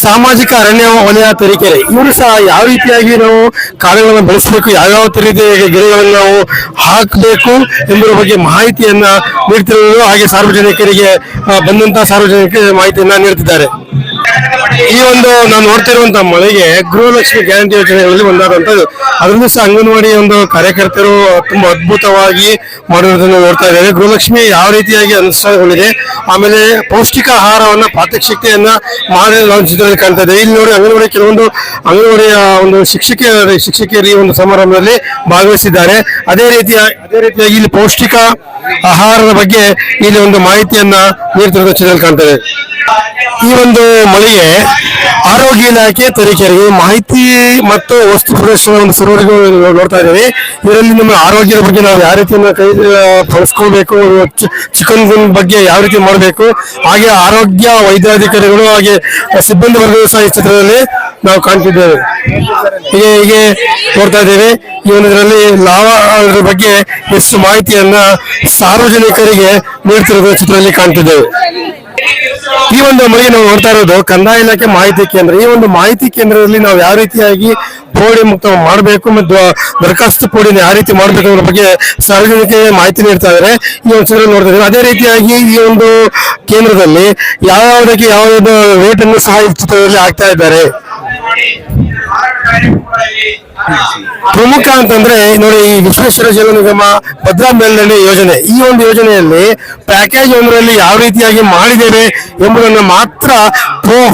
ಸಾಮಾಜಿಕ ಅರಣ್ಯ ವಲಯ ತರೀಕೆರೆ. ಇವರು ಸಹ ಯಾವ ರೀತಿಯಾಗಿ ನಾವು ಕಾರ್ಯಗಳನ್ನು ಬೆಳೆಸಬೇಕು, ಯಾವ್ಯಾವ ರೀತಿಯ ಗಿಡಗಳನ್ನು ನಾವು ಹಾಕಬೇಕು ಎಂಬುದರ ಬಗ್ಗೆ ಮಾಹಿತಿಯನ್ನ ನೀಡ್ತಿರುವುದು ಹಾಗೆ ಸಾರ್ವಜನಿಕರಿಗೆ ಬಂದಂತಹ ಸಾರ್ವಜನಿಕರಿಗೆ ಮಾಹಿತಿಯನ್ನ ನೀಡ್ತಿದ್ದಾರೆ. ಈ ಒಂದು ನಾವು ನೋಡ್ತಿರುವಂತಹ ಮಳೆಗೆ ಗೃಹಲಕ್ಷ್ಮಿ ಗ್ಯಾರಂಟಿ ಯೋಜನೆಗಳಲ್ಲಿ ಒಂದಾದಂತದ್ದು ಅದರಲ್ಲೂ ಸಹ ಅಂಗನವಾಡಿ ಒಂದು ಕಾರ್ಯಕರ್ತರು ತುಂಬಾ ಅದ್ಭುತವಾಗಿ ಮಾಡಿರೋದನ್ನ ನೋಡ್ತಾ ಇದ್ದಾರೆ. ಗೃಹಲಕ್ಷ್ಮಿ ಯಾವ ರೀತಿಯಾಗಿ ಅನುಷ್ಠಾನಗೊಂಡಿದೆ? ಆಮೇಲೆ ಪೌಷ್ಟಿಕ ಆಹಾರವನ್ನ ಪ್ರಾತ್ಯಕ್ಷಿಕೆಯನ್ನ ಮಾಡಿ ನಾವು ಚಿತ್ರದಲ್ಲಿ ಕಾಣ್ತಾ ಇದ್ದೇವೆ ಇಲ್ಲಿ ನೋಡಿ ಅಂಗನವಾಡಿ ಕೆಲವೊಂದು ಅಂಗನವಾಡಿಯ ಒಂದು ಶಿಕ್ಷಕ, ಶಿಕ್ಷಕಿಯರು ಈ ಒಂದು ಸಮಾರಂಭದಲ್ಲಿ ಭಾಗವಹಿಸಿದ್ದಾರೆ. ಅದೇ ರೀತಿಯ, ಅದೇ ರೀತಿಯಾಗಿ ಇಲ್ಲಿ ಪೌಷ್ಟಿಕ ಆಹಾರದ ಬಗ್ಗೆ ಇಲ್ಲಿ ಒಂದು ಮಾಹಿತಿಯನ್ನ ನೀಡ್ತಿರೋದು ಚಿತ್ರದಲ್ಲಿ ಕಾಣ್ತದೆ ಈ ಒಂದು ಮಳಿಗೆ ಆರೋಗ್ಯ ಇಲಾಖೆ ತರೀಕೆರೆಗೆ ಮಾಹಿತಿ ಮತ್ತು ವಸ್ತು ಪ್ರದರ್ಶನ ಒಂದು ಸರ್ವರಿಗೂ ನೋಡ್ತಾ ಇದ್ದೀವಿ. ಇದರಲ್ಲಿ ನಮ್ಮ ಆರೋಗ್ಯದ ಬಗ್ಗೆ ನಾವು ಯಾವ ರೀತಿ ಕೈ ಬಳಸ್ಕೊಳ್ಬೇಕು ಚಿಕನ್ ಗುನ್ ಬಗ್ಗೆ ಯಾವ ರೀತಿ ಮಾಡಬೇಕು, ಹಾಗೆ ಆರೋಗ್ಯ ವೈದ್ಯಾಧಿಕಾರಿಗಳು ಹಾಗೆ ಸಿಬ್ಬಂದಿ ವರ್ಗಗಳು ಸಹ ಈ ಚಿತ್ರದಲ್ಲಿ ನಾವು ಕಾಣ್ತಿದ್ದೇವೆ. ಹೀಗೆ ಹೀಗೆ ನೋಡ್ತಾ ಇದ್ದೇವೆ. ಈ ಒಂದು ಇದರಲ್ಲಿ ಲಾವ ಬಗ್ಗೆ ಎಷ್ಟು ಮಾಹಿತಿಯನ್ನ ಸಾರ್ವಜನಿಕರಿಗೆ ನೀಡ್ತಿರೋದು ಚಿತ್ರದಲ್ಲಿ ಕಾಣ್ತಿದ್ದೇವೆ. ಈ ಒಂದು ಮಳಿ ನಾವು ನೋಡ್ತಾ ಇರೋದು ಕಂದಾಯ ಇಲಾಖೆ ಮಾಹಿತಿ ಕೇಂದ್ರ. ಈ ಒಂದು ಮಾಹಿತಿ ಕೇಂದ್ರದಲ್ಲಿ ನಾವು ಯಾವ ರೀತಿಯಾಗಿ ಪೋಡಿ ಮುಕ್ತ ಮಾಡಬೇಕು ಮತ್ತು ದರಖಾಸ್ತು ಪೋಡಿನ ಯಾವ ರೀತಿ ಮಾಡಬೇಕು ಅನ್ನೋ ಬಗ್ಗೆ ಸಾರ್ವಜನಿಕರಿಗೆ ಮಾಹಿತಿ ನೀಡ್ತಾ ಇದ್ದಾರೆ. ಈ ಒಂದು ನೋಡ್ತಾ ಇದ್ದಾರೆ ಅದೇ ರೀತಿಯಾಗಿ ಈ ಒಂದು ಕೇಂದ್ರದಲ್ಲಿ ಯಾವ್ಯಾವುದಕ್ಕೆ ಯಾವ ರೇಟ್ ಅನ್ನು ಸಹ ಚಿತ್ರದಲ್ಲಿ ಹಾಕ್ತಾ ಇದ್ದಾರೆ. ಪ್ರಮುಖ ಅಂತಂದ್ರೆ ನೋಡಿ ಈ ವಿಶ್ವೇಶ್ವರ ಜಲ ನಿಗಮ, ಭದ್ರಾ ಮೇಲ್ದಂಡೆ ಯೋಜನೆ, ಈ ಒಂದು ಯೋಜನೆಯಲ್ಲಿ ಪ್ಯಾಕೇಜ್ ಒಂದರಲ್ಲಿ ಯಾವ ರೀತಿಯಾಗಿ ಮಾಡಿದ್ದೇವೆ ಎಂಬುದನ್ನು ಮಾತ್ರ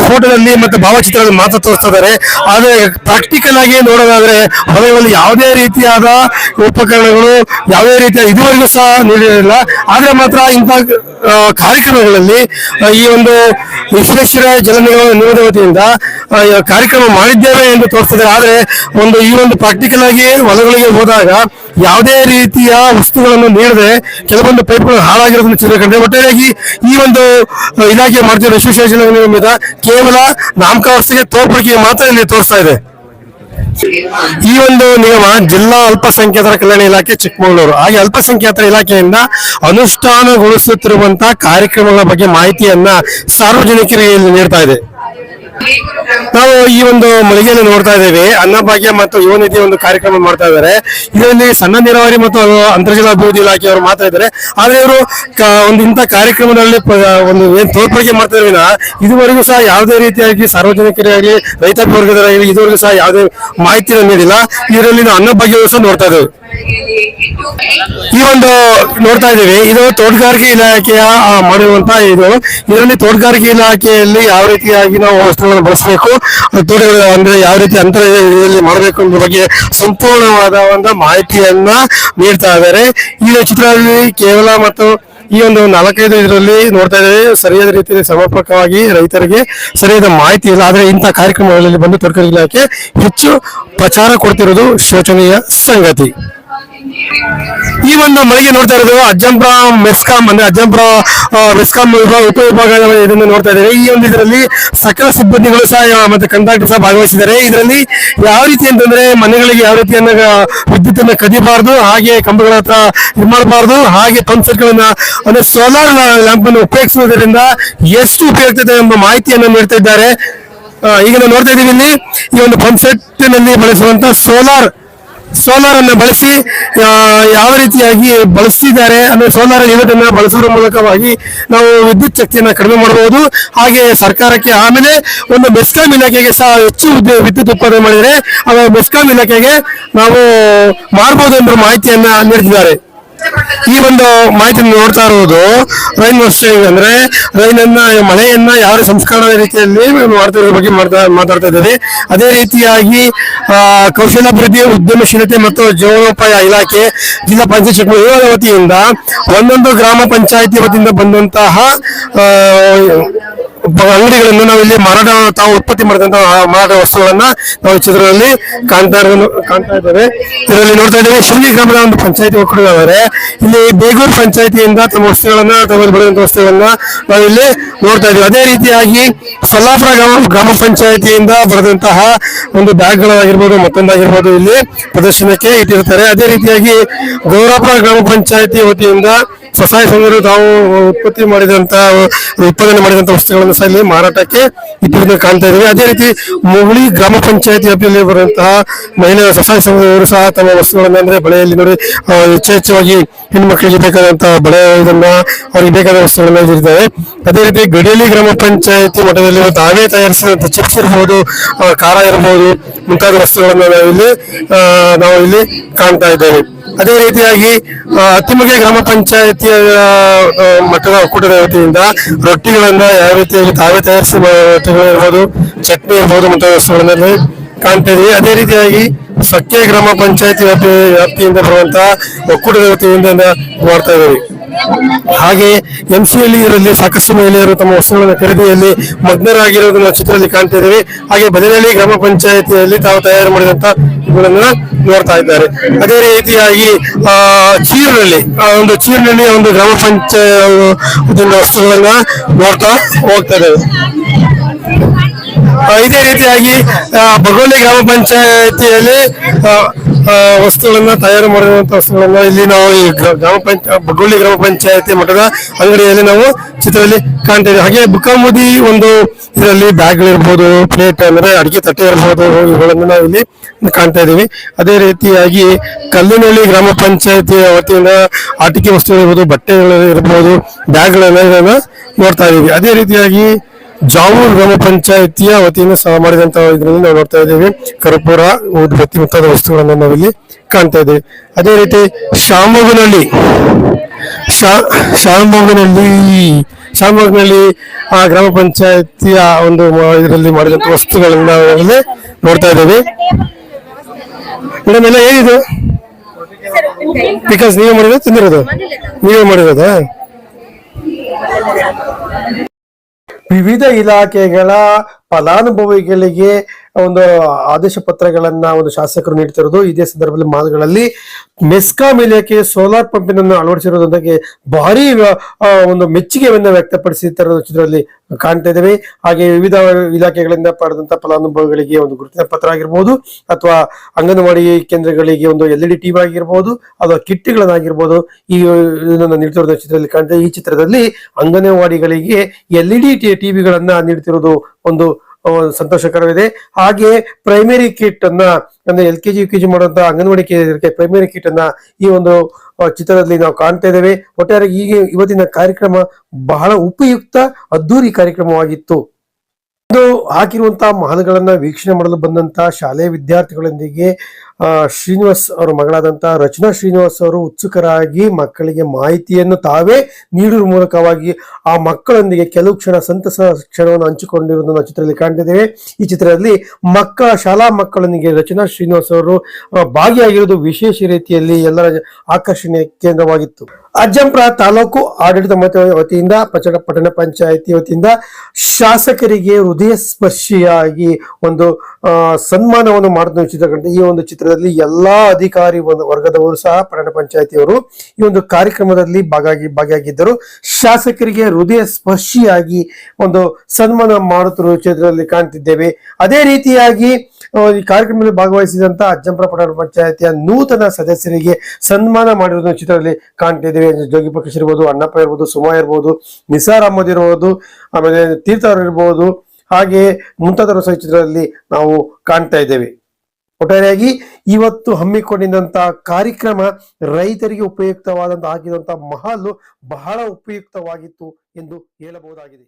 ಫೋಟೋದಲ್ಲಿ ಮತ್ತು ಭಾವಚಿತ್ರದಲ್ಲಿ ಮಾತ್ರ ತೋರಿಸ್ತಾ ಇದ್ದಾರೆ. ಆದರೆ ಪ್ರಾಕ್ಟಿಕಲ್ ಆಗಿ ನೋಡೋದಾದ್ರೆ ಹೊಲಗಳಲ್ಲಿ ಯಾವುದೇ ರೀತಿಯಾದ ಉಪಕರಣಗಳು ಯಾವುದೇ ರೀತಿಯ ಇದುವರೆಗೂ ಸಹ ನೀಡಿರಲಿಲ್ಲ. ಆದ್ರೆ ಮಾತ್ರ ಇಂಥ ಕಾರ್ಯಕ್ರಮಗಳಲ್ಲಿ ಈ ಒಂದು ವಿಶ್ವೇಶ್ವರ ಜಲ ನಿಗಮ ವತಿಯಿಂದ ಕಾರ್ಯಕ್ರಮ ಮಾಡಿದ್ದೇವೆ ಎಂದು ತೋರಿಸ್ತಿದ್ದಾರೆ ಆದ್ರೆ ಒಂದು ಒಂದು ಪ್ರಾಕ್ಟಿಕಲ್ ಆಗಿ ಹೊಲಗಳಿಗೆ ಹೋದಾಗ ಯಾವುದೇ ರೀತಿಯ ವಸ್ತುಗಳನ್ನು ನೀಡದೆ ಕೆಲವೊಂದು ಪೈಪ್ಗಳು ಹಾಳಾಗಿರೋದನ್ನು ಚಿತ್ರಕಂಡ್ರೆ ಒಟ್ಟಾರೆಯಾಗಿ ಈ ಒಂದು ಇಲಾಖೆ ಮಾಡ್ತಿರೋ ವಿಶ್ವೇಶ್ವರ ನಿರ್ಮಿತ ಕೇವಲ ನಾಮಕಾವಸ್ಥೆಗೆ ತೋರ್ಪಡಿಕೆ ಮಾತ್ರ ಇಲ್ಲಿ ತೋರಿಸ್ತಾ ಇದೆ. ಈ ಒಂದು ನಿಯಮ ಜಿಲ್ಲಾ ಅಲ್ಪಸಂಖ್ಯಾತರ ಕಲ್ಯಾಣ ಇಲಾಖೆ ಚಿಕ್ಕಮಗಳೂರು. ಹಾಗೆ ಅಲ್ಪಸಂಖ್ಯಾತರ ಇಲಾಖೆಯಿಂದ ಅನುಷ್ಠಾನಗೊಳಿಸುತ್ತಿರುವಂತಹ ಕಾರ್ಯಕ್ರಮಗಳ ಬಗ್ಗೆ ಮಾಹಿತಿಯನ್ನ ಸಾರ್ವಜನಿಕರಿಗೆ ಇಲ್ಲಿ ನೀಡ್ತಾ ಇದೆ. ನಾವು ಈ ಒಂದು ಮಳಿಗೆಯನ್ನು ನೋಡ್ತಾ ಇದ್ದೇವೆ. ಅನ್ನಭಾಗ್ಯ ಮತ್ತು ಯುವ ನಿಧಿ ಒಂದು ಕಾರ್ಯಕ್ರಮ ಮಾಡ್ತಾ ಇದ್ದಾರೆ. ಇದರಲ್ಲಿ ಸಣ್ಣ ನೀರಾವರಿ ಮತ್ತು ಅಂತರ್ಜಲ ಅಭಿವೃದ್ಧಿ ಇಲಾಖೆಯವರು ಮಾತಾ ಇದ್ದಾರೆ. ಆದ್ರೆ ಇವರು ಒಂದು ಇಂಥ ಕಾರ್ಯಕ್ರಮದಲ್ಲಿ ಒಂದು ಏನ್ ತೋರ್ಪಡಿಕೆ ಮಾಡ್ತಾ ಇದ್ದಾರೆ ಇದುವರೆಗೂ ಸಹ ಯಾವುದೇ ರೀತಿಯಾಗಿ ಸಾರ್ವಜನಿಕರಾಗಲಿ ರೈತಾಪಿ ವರ್ಗದವರಾಗಲಿ ಇದುವರೆಗೂ ಸಹ ಯಾವುದೇ ಮಾಹಿತಿಯನ್ನು ನೀಡಿಲ್ಲ. ಇದರಲ್ಲಿ ನಾವು ಅನ್ನಭಾಗ್ಯ ಸಹ ನೋಡ್ತಾ ಇದ್ದೇವೆ. ಈ ಒಂದು ನೋಡ್ತಾ ಇದ್ದೀವಿ. ಇದು ತೋಟಗಾರಿಕೆ ಇಲಾಖೆಯ ಮಾಡಿರುವಂತಹ ಇದು. ಇದರಲ್ಲಿ ತೋಟಗಾರಿಕೆ ಇಲಾಖೆಯಲ್ಲಿ ಯಾವ ರೀತಿಯಾಗಿ ನಾವು ವಸ್ತುಗಳನ್ನು ಬಳಸಬೇಕು. ತೋಟಗಳು ಅಂದ್ರೆ ಯಾವ ರೀತಿ ಅಂತರ ಮಾಡಬೇಕು ಅನ್ನೋ ಬಗ್ಗೆ ಸಂಪೂರ್ಣವಾದ ಒಂದು ಮಾಹಿತಿಯನ್ನ ನೀಡ್ತಾ ಇದ್ದಾರೆ. ಈ ಚಿತ್ರದಲ್ಲಿ ಕೇವಲ ಮತ್ತು ಈ ಒಂದು ನಾಲ್ಕೈದು ಇದರಲ್ಲಿ ನೋಡ್ತಾ ಇದ್ದೇವೆ. ಸರಿಯಾದ ರೀತಿಯಲ್ಲಿ ಸಮರ್ಪಕವಾಗಿ ರೈತರಿಗೆ ಸರಿಯಾದ ಮಾಹಿತಿ ಇಲ್ಲ. ಆದ್ರೆ ಇಂಥ ಕಾರ್ಯಕ್ರಮಗಳಲ್ಲಿ ಬಂದು ತರಕಾರಿ ಇಲಾಖೆ ಹೆಚ್ಚು ಪ್ರಚಾರ ಕೊಡ್ತಿರೋದು ಶೋಚನೀಯ ಸಂಗತಿ. ಈ ಒಂದು ಮಳಿಗೆ ನೋಡ್ತಾ ಇರೋದು ಅಜ್ಜಂಪುರ ಮೆಸ್ಕಾಂ, ಅಂದ್ರೆ ಅಜ್ಜಂಪುರ ಮೆಸ್ಕಾಂ ಮೆಸ್ಕಾಂ ವಿಭಾಗ ಇದನ್ನು ನೋಡ್ತಾ ಇದ್ದೇವೆ. ಈ ಒಂದು ಇದರಲ್ಲಿ ಸಕಲ ಸಿಬ್ಬಂದಿಗಳು ಸಹ, ಮತ್ತೆ ಕಂಡಕ್ಟರ್ ಸಹ ಭಾಗವಹಿಸಿದ್ದಾರೆ. ಇದರಲ್ಲಿ ಯಾವ ರೀತಿ ಅಂತಂದ್ರೆ ಮನೆಗಳಿಗೆ ಯಾವ ರೀತಿಯನ್ನ ವಿದ್ಯುತ್ ಅನ್ನ ಕದಿಬಾರ್ದು, ಹಾಗೆ ಕಂಬಗಳ ಹತ್ರ ಇದು ಹಾಗೆ ಪಂಪ್ ಸೆಟ್ಗಳನ್ನ ಅಂದ್ರೆ ಸೋಲಾರ್ ಲ್ಯಾಂಪ್ ಅನ್ನು ಉಪಯೋಗಿಸುವುದರಿಂದ ಎಷ್ಟು ಉಪಯುಕ್ತತೆ ಎಂಬ ಮಾಹಿತಿಯನ್ನು ನೀಡ್ತಾ ಇದ್ದಾರೆ. ಈಗ ನಾವು ನೋಡ್ತಾ ಇದೀವಿ ಇಲ್ಲಿ, ಈ ಒಂದು ಪಂಪ್ ಸೆಟ್ನಲ್ಲಿ ಬಳಸುವಂತ ಸೋಲಾರ್ ಸೋಲಾರ್ ಅನ್ನು ಬಳಸಿ ಯಾವ ರೀತಿಯಾಗಿ ಬಳಸ್ತಿದ್ದಾರೆ ಅಂದ್ರೆ ಸೋಲಾರ್ ಯೂನಿಟ್ ಅನ್ನ ಬಳಸುವ ಮೂಲಕವಾಗಿ ನಾವು ವಿದ್ಯುತ್ ಶಕ್ತಿಯನ್ನ ಕಡಿಮೆ ಮಾಡಬಹುದು. ಹಾಗೆ ಸರ್ಕಾರಕ್ಕೆ ಆಮೇಲೆ ಒಂದು ಮೆಸ್ಕಾಂ ಇಲಾಖೆಗೆ ಸಹ ಹೆಚ್ಚು ವಿದ್ಯು- ವಿದ್ಯುತ್ ಉತ್ಪಾದನೆ ಮಾಡಿದರೆ ಅದು ಮೆಸ್ಕಾಂ ಇಲಾಖೆಗೆ ನಾವು ಮಾಡಬಹುದು ಎಂಬ ಮಾಹಿತಿಯನ್ನ ನೀಡ್ತಿದ್ದಾರೆ. ಈ ಒಂದು ಮಾಹಿತಿ ನೋಡ್ತಾ ಇರುವುದು ರೈನ್ ವರ್ಷಿಂಗ್ ಅಂದ್ರೆ ರೈನನ್ನ, ಮಳೆಯನ್ನ ಯಾವ ಸಂಸ್ಕರಣ ರೀತಿಯಲ್ಲಿ ಮಾಡ್ತಿರೋ ಬಗ್ಗೆ ಮಾತಾಡ್ತಾ ಇದ್ದೀವಿ ಅದೇ ರೀತಿಯಾಗಿ ಕೌಶಲ್ಯಾಭಿವೃದ್ಧಿ, ಉದ್ಯಮಶೀಲತೆ ಮತ್ತು ಜೀವನೋಪಾಯ ಇಲಾಖೆ ಜಿಲ್ಲಾ ಪಂಚಾಯತ್ ವತಿಯಿಂದ ಒಂದೊಂದು ಗ್ರಾಮ ಪಂಚಾಯತಿ ವತಿಯಿಂದ ಬಂದಂತಹ ಅಂಗಡಿಗಳನ್ನು ನಾವು ಇಲ್ಲಿ ಮಾರಾಟ ತಾವು ಉತ್ಪತ್ತಿ ಮಾಡಿದಂತ ಮಾರಾಟ ವಸ್ತುಗಳನ್ನ ನಾವು ಚಿತ್ರದಲ್ಲಿ ಕಾಣ್ತಾ ಕಾಣ್ತಾ ಇದ್ದೇವೆ ಇದರಲ್ಲಿ ನೋಡ್ತಾ ಇದ್ದೇವೆ ಶಿವಗಿ ಗ್ರಾಮದ ಒಂದು ಪಂಚಾಯತಿ ಒಕ್ಕೂಟದವರೆ ಇಲ್ಲಿ ಬೇಗೂರು ಪಂಚಾಯತಿಯಿಂದ ತಮ್ಮ ವಸ್ತುಗಳನ್ನ ತಮ್ಮ ಬೆಳೆದಂತ ವಸ್ತುಗಳನ್ನ ನಾವು ಇಲ್ಲಿ ನೋಡ್ತಾ ಇದ್ದೀವಿ. ಅದೇ ರೀತಿಯಾಗಿ ಸೊಲ್ಲಾಪುರ ಗ್ರಾಮ ಗ್ರಾಮ ಪಂಚಾಯತಿಯಿಂದ ಬರೆದಂತಹ ಒಂದು ಬ್ಯಾಗ್ಗಳಾಗಿರ್ಬೋದು ಮತ್ತೊಂದಾಗಿರ್ಬೋದು ಇಲ್ಲಿ ಪ್ರದರ್ಶನಕ್ಕೆ ಇಟ್ಟಿರ್ತಾರೆ ಅದೇ ರೀತಿಯಾಗಿ ಗೌರಾಪುರ ಗ್ರಾಮ ಪಂಚಾಯತಿ ವತಿಯಿಂದ ಸ್ವಸಹಾಯ ಸಂಘಗಳು ತಾವು ಉತ್ಪತ್ತಿ ಮಾಡಿದಂತ, ಉತ್ಪಾದನೆ ಮಾಡಿದಂತ ವಸ್ತುಗಳನ್ನು ಸಹ ಇಲ್ಲಿ ಮಾರಾಟಕ್ಕೆ ಇಟ್ಟಿರೋದನ್ನ ಕಾಣ್ತಾ ಇದ್ದೀವಿ. ಅದೇ ರೀತಿ ಮುಗುಳಿ ಗ್ರಾಮ ಪಂಚಾಯತಿ ವ್ಯಾಪ್ತಿಯಲ್ಲಿ ಬರುವಂತಹ ಮಹಿಳೆಯರ ಸ್ವಸಹಾಯ ಸಂಘದವರು ಸಹ ತಮ್ಮ ವಸ್ತುಗಳನ್ನ ಅಂದ್ರೆ ಬಳೆಯಲ್ಲಿ ನೋಡಿ ಹೆಚ್ಚು ಹೆಚ್ಚಾಗಿ ಹೆಣ್ಮಕ್ಳಿಗೆ ಬೇಕಾದಂತಹ ಬಳೆ ಇದನ್ನ ಅವ್ರಿಗೆ ಬೇಕಾದ ವಸ್ತುಗಳನ್ನ ಇದ್ದಾರೆ ಅದೇ ರೀತಿ ಗಡಿಯಲ್ಲಿ ಗ್ರಾಮ ಪಂಚಾಯತಿ ಮಟ್ಟದಲ್ಲಿ ತಾವೇ ತಯಾರಿಸಿದಂತ ಚಿಪ್ಸ್ ಇರ್ಬೋದು ಖಾರ ಇರ್ಬೋದು, ಮುಂತಾದ ವಸ್ತುಗಳನ್ನ ನಾವಿಲ್ಲಿ ನಾವು ಇಲ್ಲಿ ಕಾಣ್ತಾ ಇದ್ದೇವೆ. ಅದೇ ರೀತಿಯಾಗಿ ಅತ್ತಿಮಗೆ ಗ್ರಾಮ ಪಂಚಾಯತಿಯ ಮಕ್ಕಳ ಒಕ್ಕೂಟದ ವತಿಯಿಂದ ರೊಟ್ಟಿಗಳನ್ನ ಯಾವ ರೀತಿಯಾಗಿ ತಾವೇ ತಯಾರಿಸಿ ಇರ್ಬೋದು, ಚಟ್ನಿ ಇರ್ಬೋದು ಮುಂತಾದ ವಸ್ತುಗಳನ್ನ ಕಾಣ್ತಾ ಇದೀವಿ. ಅದೇ ರೀತಿಯಾಗಿ ಸಕ್ಕೆ ಗ್ರಾಮ ಪಂಚಾಯತಿ ವ್ಯಾಪ್ತಿ, ವ್ಯಾಪ್ತಿಯಿಂದ ಬರುವಂತಹ ಒಕ್ಕೂಟದ ವತಿಯಿಂದ ಮಾಡ್ತಾ ಇದ್ದೀವಿ ಹಾಗೆ ಎಂ ಸಿ ಇದರಲ್ಲಿ ಸಾಕಷ್ಟು ಮಹಿಳೆಯರು ತಮ್ಮ ವಸ್ತುಗಳನ್ನು ಖರೀದಿಯಲ್ಲಿ ಮಗ್ನರಾಗಿರೋದನ್ನ ಚಿತ್ರದಲ್ಲಿ ಕಾಣ್ತಾ ಇದ್ದೇವೆ. ಹಾಗೆ ಬದಲಹಳ್ಳಿ ಗ್ರಾಮ ಪಂಚಾಯತಿಯಲ್ಲಿ ತಾವು ತಯಾರು ಮಾಡಿದಂತ ಇವುಗಳನ್ನ ನೋಡ್ತಾ ಇದ್ದಾರೆ. ಅದೇ ರೀತಿಯಾಗಿ, ಆ, ಚೀರಿನಲ್ಲಿ, ಆ, ಒಂದು ಚೀರ್ನಲ್ಲಿ ಒಂದು ಗ್ರಾಮ ಪಂಚಾಯತ್ ವಸ್ತುಗಳನ್ನ ನೋಡ್ತಾ ಹೋಗ್ತಾ ಇದ್ದೇವೆ. ಇದೇ ರೀತಿಯಾಗಿ ಬಗೋಲಿ ಗ್ರಾಮ ಪಂಚಾಯತಿಯಲ್ಲಿ ವಸ್ತುಗಳನ್ನ ತಯಾರು ಮಾಡಿರುವಂತಹ ವಸ್ತುಗಳನ್ನ ಇಲ್ಲಿ ನಾವು ಈ ಗ್ರ- ಗ್ರಾಮ ಪಂಚಾಯತ್ ಬಗ್ಗೊಳ್ಳಿ ಗ್ರಾಮ ಪಂಚಾಯತಿ ಮಠದ ಅಂಗಡಿಯಲ್ಲಿ ನಾವು ಚಿತ್ರದಲ್ಲಿ ಕಾಣ್ತಾ ಇದ್ದೀವಿ ಹಾಗೆ ಬುಕ್ಕಾಮುದಿ ಒಂದು ಇದರಲ್ಲಿ ಬ್ಯಾಗ್ಗಳಿರ್ಬೋದು ಪ್ಲೇಟ್ ಅಂದ್ರೆ ಅಡಿಗೆ ತಟ್ಟೆ ಇರ್ಬೋದು, ಇವುಗಳನ್ನು ನಾವು ಇಲ್ಲಿ ಕಾಣ್ತಾ ಇದ್ದೀವಿ. ಅದೇ ರೀತಿಯಾಗಿ ಕಲ್ಲಿನಳ್ಳಿ ಗ್ರಾಮ ಪಂಚಾಯತಿ ವತಿಯಿಂದ ಆಟಿಕೆ ವಸ್ತುಗಳಿರ್ಬೋದು ಬಟ್ಟೆಗಳಿರ್ಬೋದು ಬ್ಯಾಗ್ಗಳನ್ನ ಇದನ್ನ ನೋಡ್ತಾ ಇದ್ದೀವಿ. ಅದೇ ರೀತಿಯಾಗಿ ಜಾವೂರ್ ಗ್ರಾಮ ಪಂಚಾಯತಿಯ ವತಿಯಿಂದ ಸಹ ಮಾಡಿದಂತ ಇದರಲ್ಲಿ ನಾವು ನೋಡ್ತಾ ಇದ್ದೇವೆ. ಕರ್ಪೂರ ಉದ್ಬತ್ತಿ ಮುಂತಾದ ವಸ್ತುಗಳನ್ನು ನಾವಿಲ್ಲಿ ಕಾಣ್ತಾ ಇದ್ದೀವಿ. ಅದೇ ರೀತಿ ಶಾಮಗನಹಳ್ಳಿ ಶಾ ಶಾಮಗನಹಳ್ಳಿ ಶಾಮಗನಹಳ್ಳಿ ಆ ಗ್ರಾಮ ಪಂಚಾಯತಿಯ ಒಂದು ಇದರಲ್ಲಿ ಮಾಡಿದಂತ ವಸ್ತುಗಳನ್ನ ನಾವಿಲ್ಲಿ ನೋಡ್ತಾ ಇದ್ದೀವಿ. ಮೇಡಮ್, ಎಲ್ಲ ಏನಿದು? ಬಿಕಾಸ್ ನೀವೇ ಮಾಡಿರೋದು, ತಿಂದಿರೋದು? ನೀವೇ ಮಾಡಿರೋದಾ? ವಿವಿಧ ಇಲಾಖೆಗಳ ಫಲಾನುಭವಿಗಳಿಗೆ ಒಂದು ಆದೇಶ ಪತ್ರಗಳನ್ನ ಒಂದು ಶಾಸಕರು ನೀಡ್ತಿರೋದು. ಇದೇ ಸಂದರ್ಭದಲ್ಲಿ ಮಾಲ್ಗಳಲ್ಲಿ ಮೆಸ್ಕಾಂ ಇಲಾಖೆ ಸೋಲಾರ್ ಪಂಪಿನನ್ನು ಅಳವಡಿಸಿರೋದಕ್ಕೆ ಭಾರಿ ಒಂದು ಮೆಚ್ಚುಗೆಯನ್ನ ವ್ಯಕ್ತಪಡಿಸಿರುವ ಚಿತ್ರದಲ್ಲಿ ಕಾಣ್ತಾ ಇದ್ದೇವೆ. ಹಾಗೆ ವಿವಿಧ ಇಲಾಖೆಗಳಿಂದ ಪಡೆದಂತ ಫಲಾನುಭವಿಗಳಿಗೆ ಒಂದು ಗುರುತಿನ ಪತ್ರ ಆಗಿರ್ಬೋದು, ಅಥವಾ ಅಂಗನವಾಡಿ ಕೇಂದ್ರಗಳಿಗೆ ಒಂದು ಎಲ್ ಇ ಡಿ ಟಿವಿ ಆಗಿರ್ಬೋದು, ಅಥವಾ ಕಿಟ್ಗಳನ್ನಾಗಿರ್ಬೋದು, ಈ, ಇದನ್ನು ನೀಡ್ತಿರೋದು ಚಿತ್ರದಲ್ಲಿ ಕಾಣ್ತಾ ಈ ಚಿತ್ರದಲ್ಲಿ ಅಂಗನವಾಡಿಗಳಿಗೆ ಎಲ್ ಇ ಡಿ ಟಿವಿಗಳನ್ನ ನೀಡ್ತಿರೋದು ಒಂದು ಸಂತೋಷಕರವಿದೆ. ಹಾಗೆ ಪ್ರೈಮರಿ ಕಿಟ್ ಅನ್ನ, ಅಂದ್ರೆ L K G U K G ಮಾಡುವಂತ ಅಂಗನವಾಡಿ ಕೇಂದ್ರಕ್ಕೆ ಪ್ರೈಮರಿ ಕಿಟ್ ಅನ್ನ ಈ ಒಂದು ಚಿತ್ರದಲ್ಲಿ ನಾವು ಕಾಣ್ತಾ ಇದ್ದೇವೆ. ಒಟ್ಟಾರೆ ಈಗ ಇವತ್ತಿನ ಕಾರ್ಯಕ್ರಮ ಬಹಳ ಉಪಯುಕ್ತ ಅದ್ದೂರಿ ಕಾರ್ಯಕ್ರಮವಾಗಿತ್ತು. ಇದು ಹಾಕಿರುವಂತಹ ಮಹಲ್ಗಳನ್ನ ವೀಕ್ಷಣೆ ಮಾಡಲು ಬಂದಂತ ಶಾಲೆ ವಿದ್ಯಾರ್ಥಿಗಳೊಂದಿಗೆ ಶ್ರೀನಿವಾಸ್ ಅವರ ಮಗಳಾದಂತಹ ರಚನಾ ಶ್ರೀನಿವಾಸ್ ಅವರು ಉತ್ಸುಕರಾಗಿ ಮಕ್ಕಳಿಗೆ ಮಾಹಿತಿಯನ್ನು ತಾವೇ ನೀಡುವ ಮೂಲಕವಾಗಿ ಆ ಮಕ್ಕಳೊಂದಿಗೆ ಕೆಲವು ಕ್ಷಣ ಸಂತಸ ಕ್ಷಣವನ್ನು ಹಂಚಿಕೊಂಡಿರುವುದನ್ನು ಚಿತ್ರದಲ್ಲಿ ಕಾಣ್ತಿದ್ದೇವೆ. ಈ ಚಿತ್ರದಲ್ಲಿ ಮಕ್ಕಳ, ಶಾಲಾ ಮಕ್ಕಳೊಂದಿಗೆ ರಚನಾ ಶ್ರೀನಿವಾಸ್ ಅವರು ಭಾಗಿಯಾಗಿರುವುದು ವಿಶೇಷ ರೀತಿಯಲ್ಲಿ ಎಲ್ಲರ ಆಕರ್ಷಣೆಯ ಕೇಂದ್ರವಾಗಿತ್ತು. ಅಜ್ಜಂಪುರ ತಾಲೂಕು ಆಡಳಿತ ಮತ ವತಿಯಿಂದ ಪಚಡ ಪಟ್ಟಣ ಪಂಚಾಯಿತಿ ವತಿಯಿಂದ ಶಾಸಕರಿಗೆ ಹೃದಯ ಸ್ಪರ್ಶಿಯಾಗಿ ಒಂದು ಸನ್ಮಾನವನ್ನು ಮಾಡಿದ ಚಿತ್ರಕಂಡ ಈ ಒಂದು ಚಿತ್ರದಲ್ಲಿ ಎಲ್ಲಾ ಅಧಿಕಾರಿ ವರ್ಗದವರು ಸಹ ಪಟ್ಟಣ ಪಂಚಾಯಿತಿಯವರು ಈ ಒಂದು ಕಾರ್ಯಕ್ರಮದಲ್ಲಿ ಭಾಗಿ ಭಾಗಿಯಾಗಿದ್ದರು. ಶಾಸಕರಿಗೆ ಹೃದಯ ಸ್ಪರ್ಶಿಯಾಗಿ ಒಂದು ಸನ್ಮಾನ ಮಾಡುತ್ತಿರುವ ಚಿತ್ರದಲ್ಲಿ ಕಾಣ್ತಿದ್ದೇವೆ. ಅದೇ ರೀತಿಯಾಗಿ ಈ ಕಾರ್ಯಕ್ರಮದಲ್ಲಿ ಭಾಗವಹಿಸಿದಂತ ಅಜ್ಜಂಪುರ ಪಟ್ಟಣ ಪಂಚಾಯತಿಯ ನೂತನ ಸದಸ್ಯರಿಗೆ ಸನ್ಮಾನ ಮಾಡಿರೋದನ್ನ ಚಿತ್ರದಲ್ಲಿ ಕಾಣ್ತಿದ್ದೇವೆ ಜೋಗಿ ಪ್ರಕಾಶ್ ಇರ್ಬೋದು, ಅಣ್ಣಪ್ಪ ಇರ್ಬೋದು, ಸುಮಾ ಇರ್ಬೋದು, ನಿಸಾರ್ ಅಹಮದ್ ಇರ್ಬೋದು, ಆಮೇಲೆ ಅವ್ರು ಇರ್ಬೋದು, ಹಾಗೆ ಮುಂತಾದವರು ಸಹ ಚಿತ್ರದಲ್ಲಿ ನಾವು ಕಾಣ್ತಾ ಇದ್ದೇವೆ. ಒಟ್ಟಾರೆಯಾಗಿ ಇವತ್ತು ಹಮ್ಮಿಕೊಂಡಿದ್ದಂತಹ ಕಾರ್ಯಕ್ರಮ ರೈತರಿಗೆ ಉಪಯುಕ್ತವಾದಂತಹ ಹಾಕಿದಂತಹ ಮಹಲು ಬಹಳ ಉಪಯುಕ್ತವಾಗಿತ್ತು ಎಂದು ಹೇಳಬಹುದಾಗಿದೆ.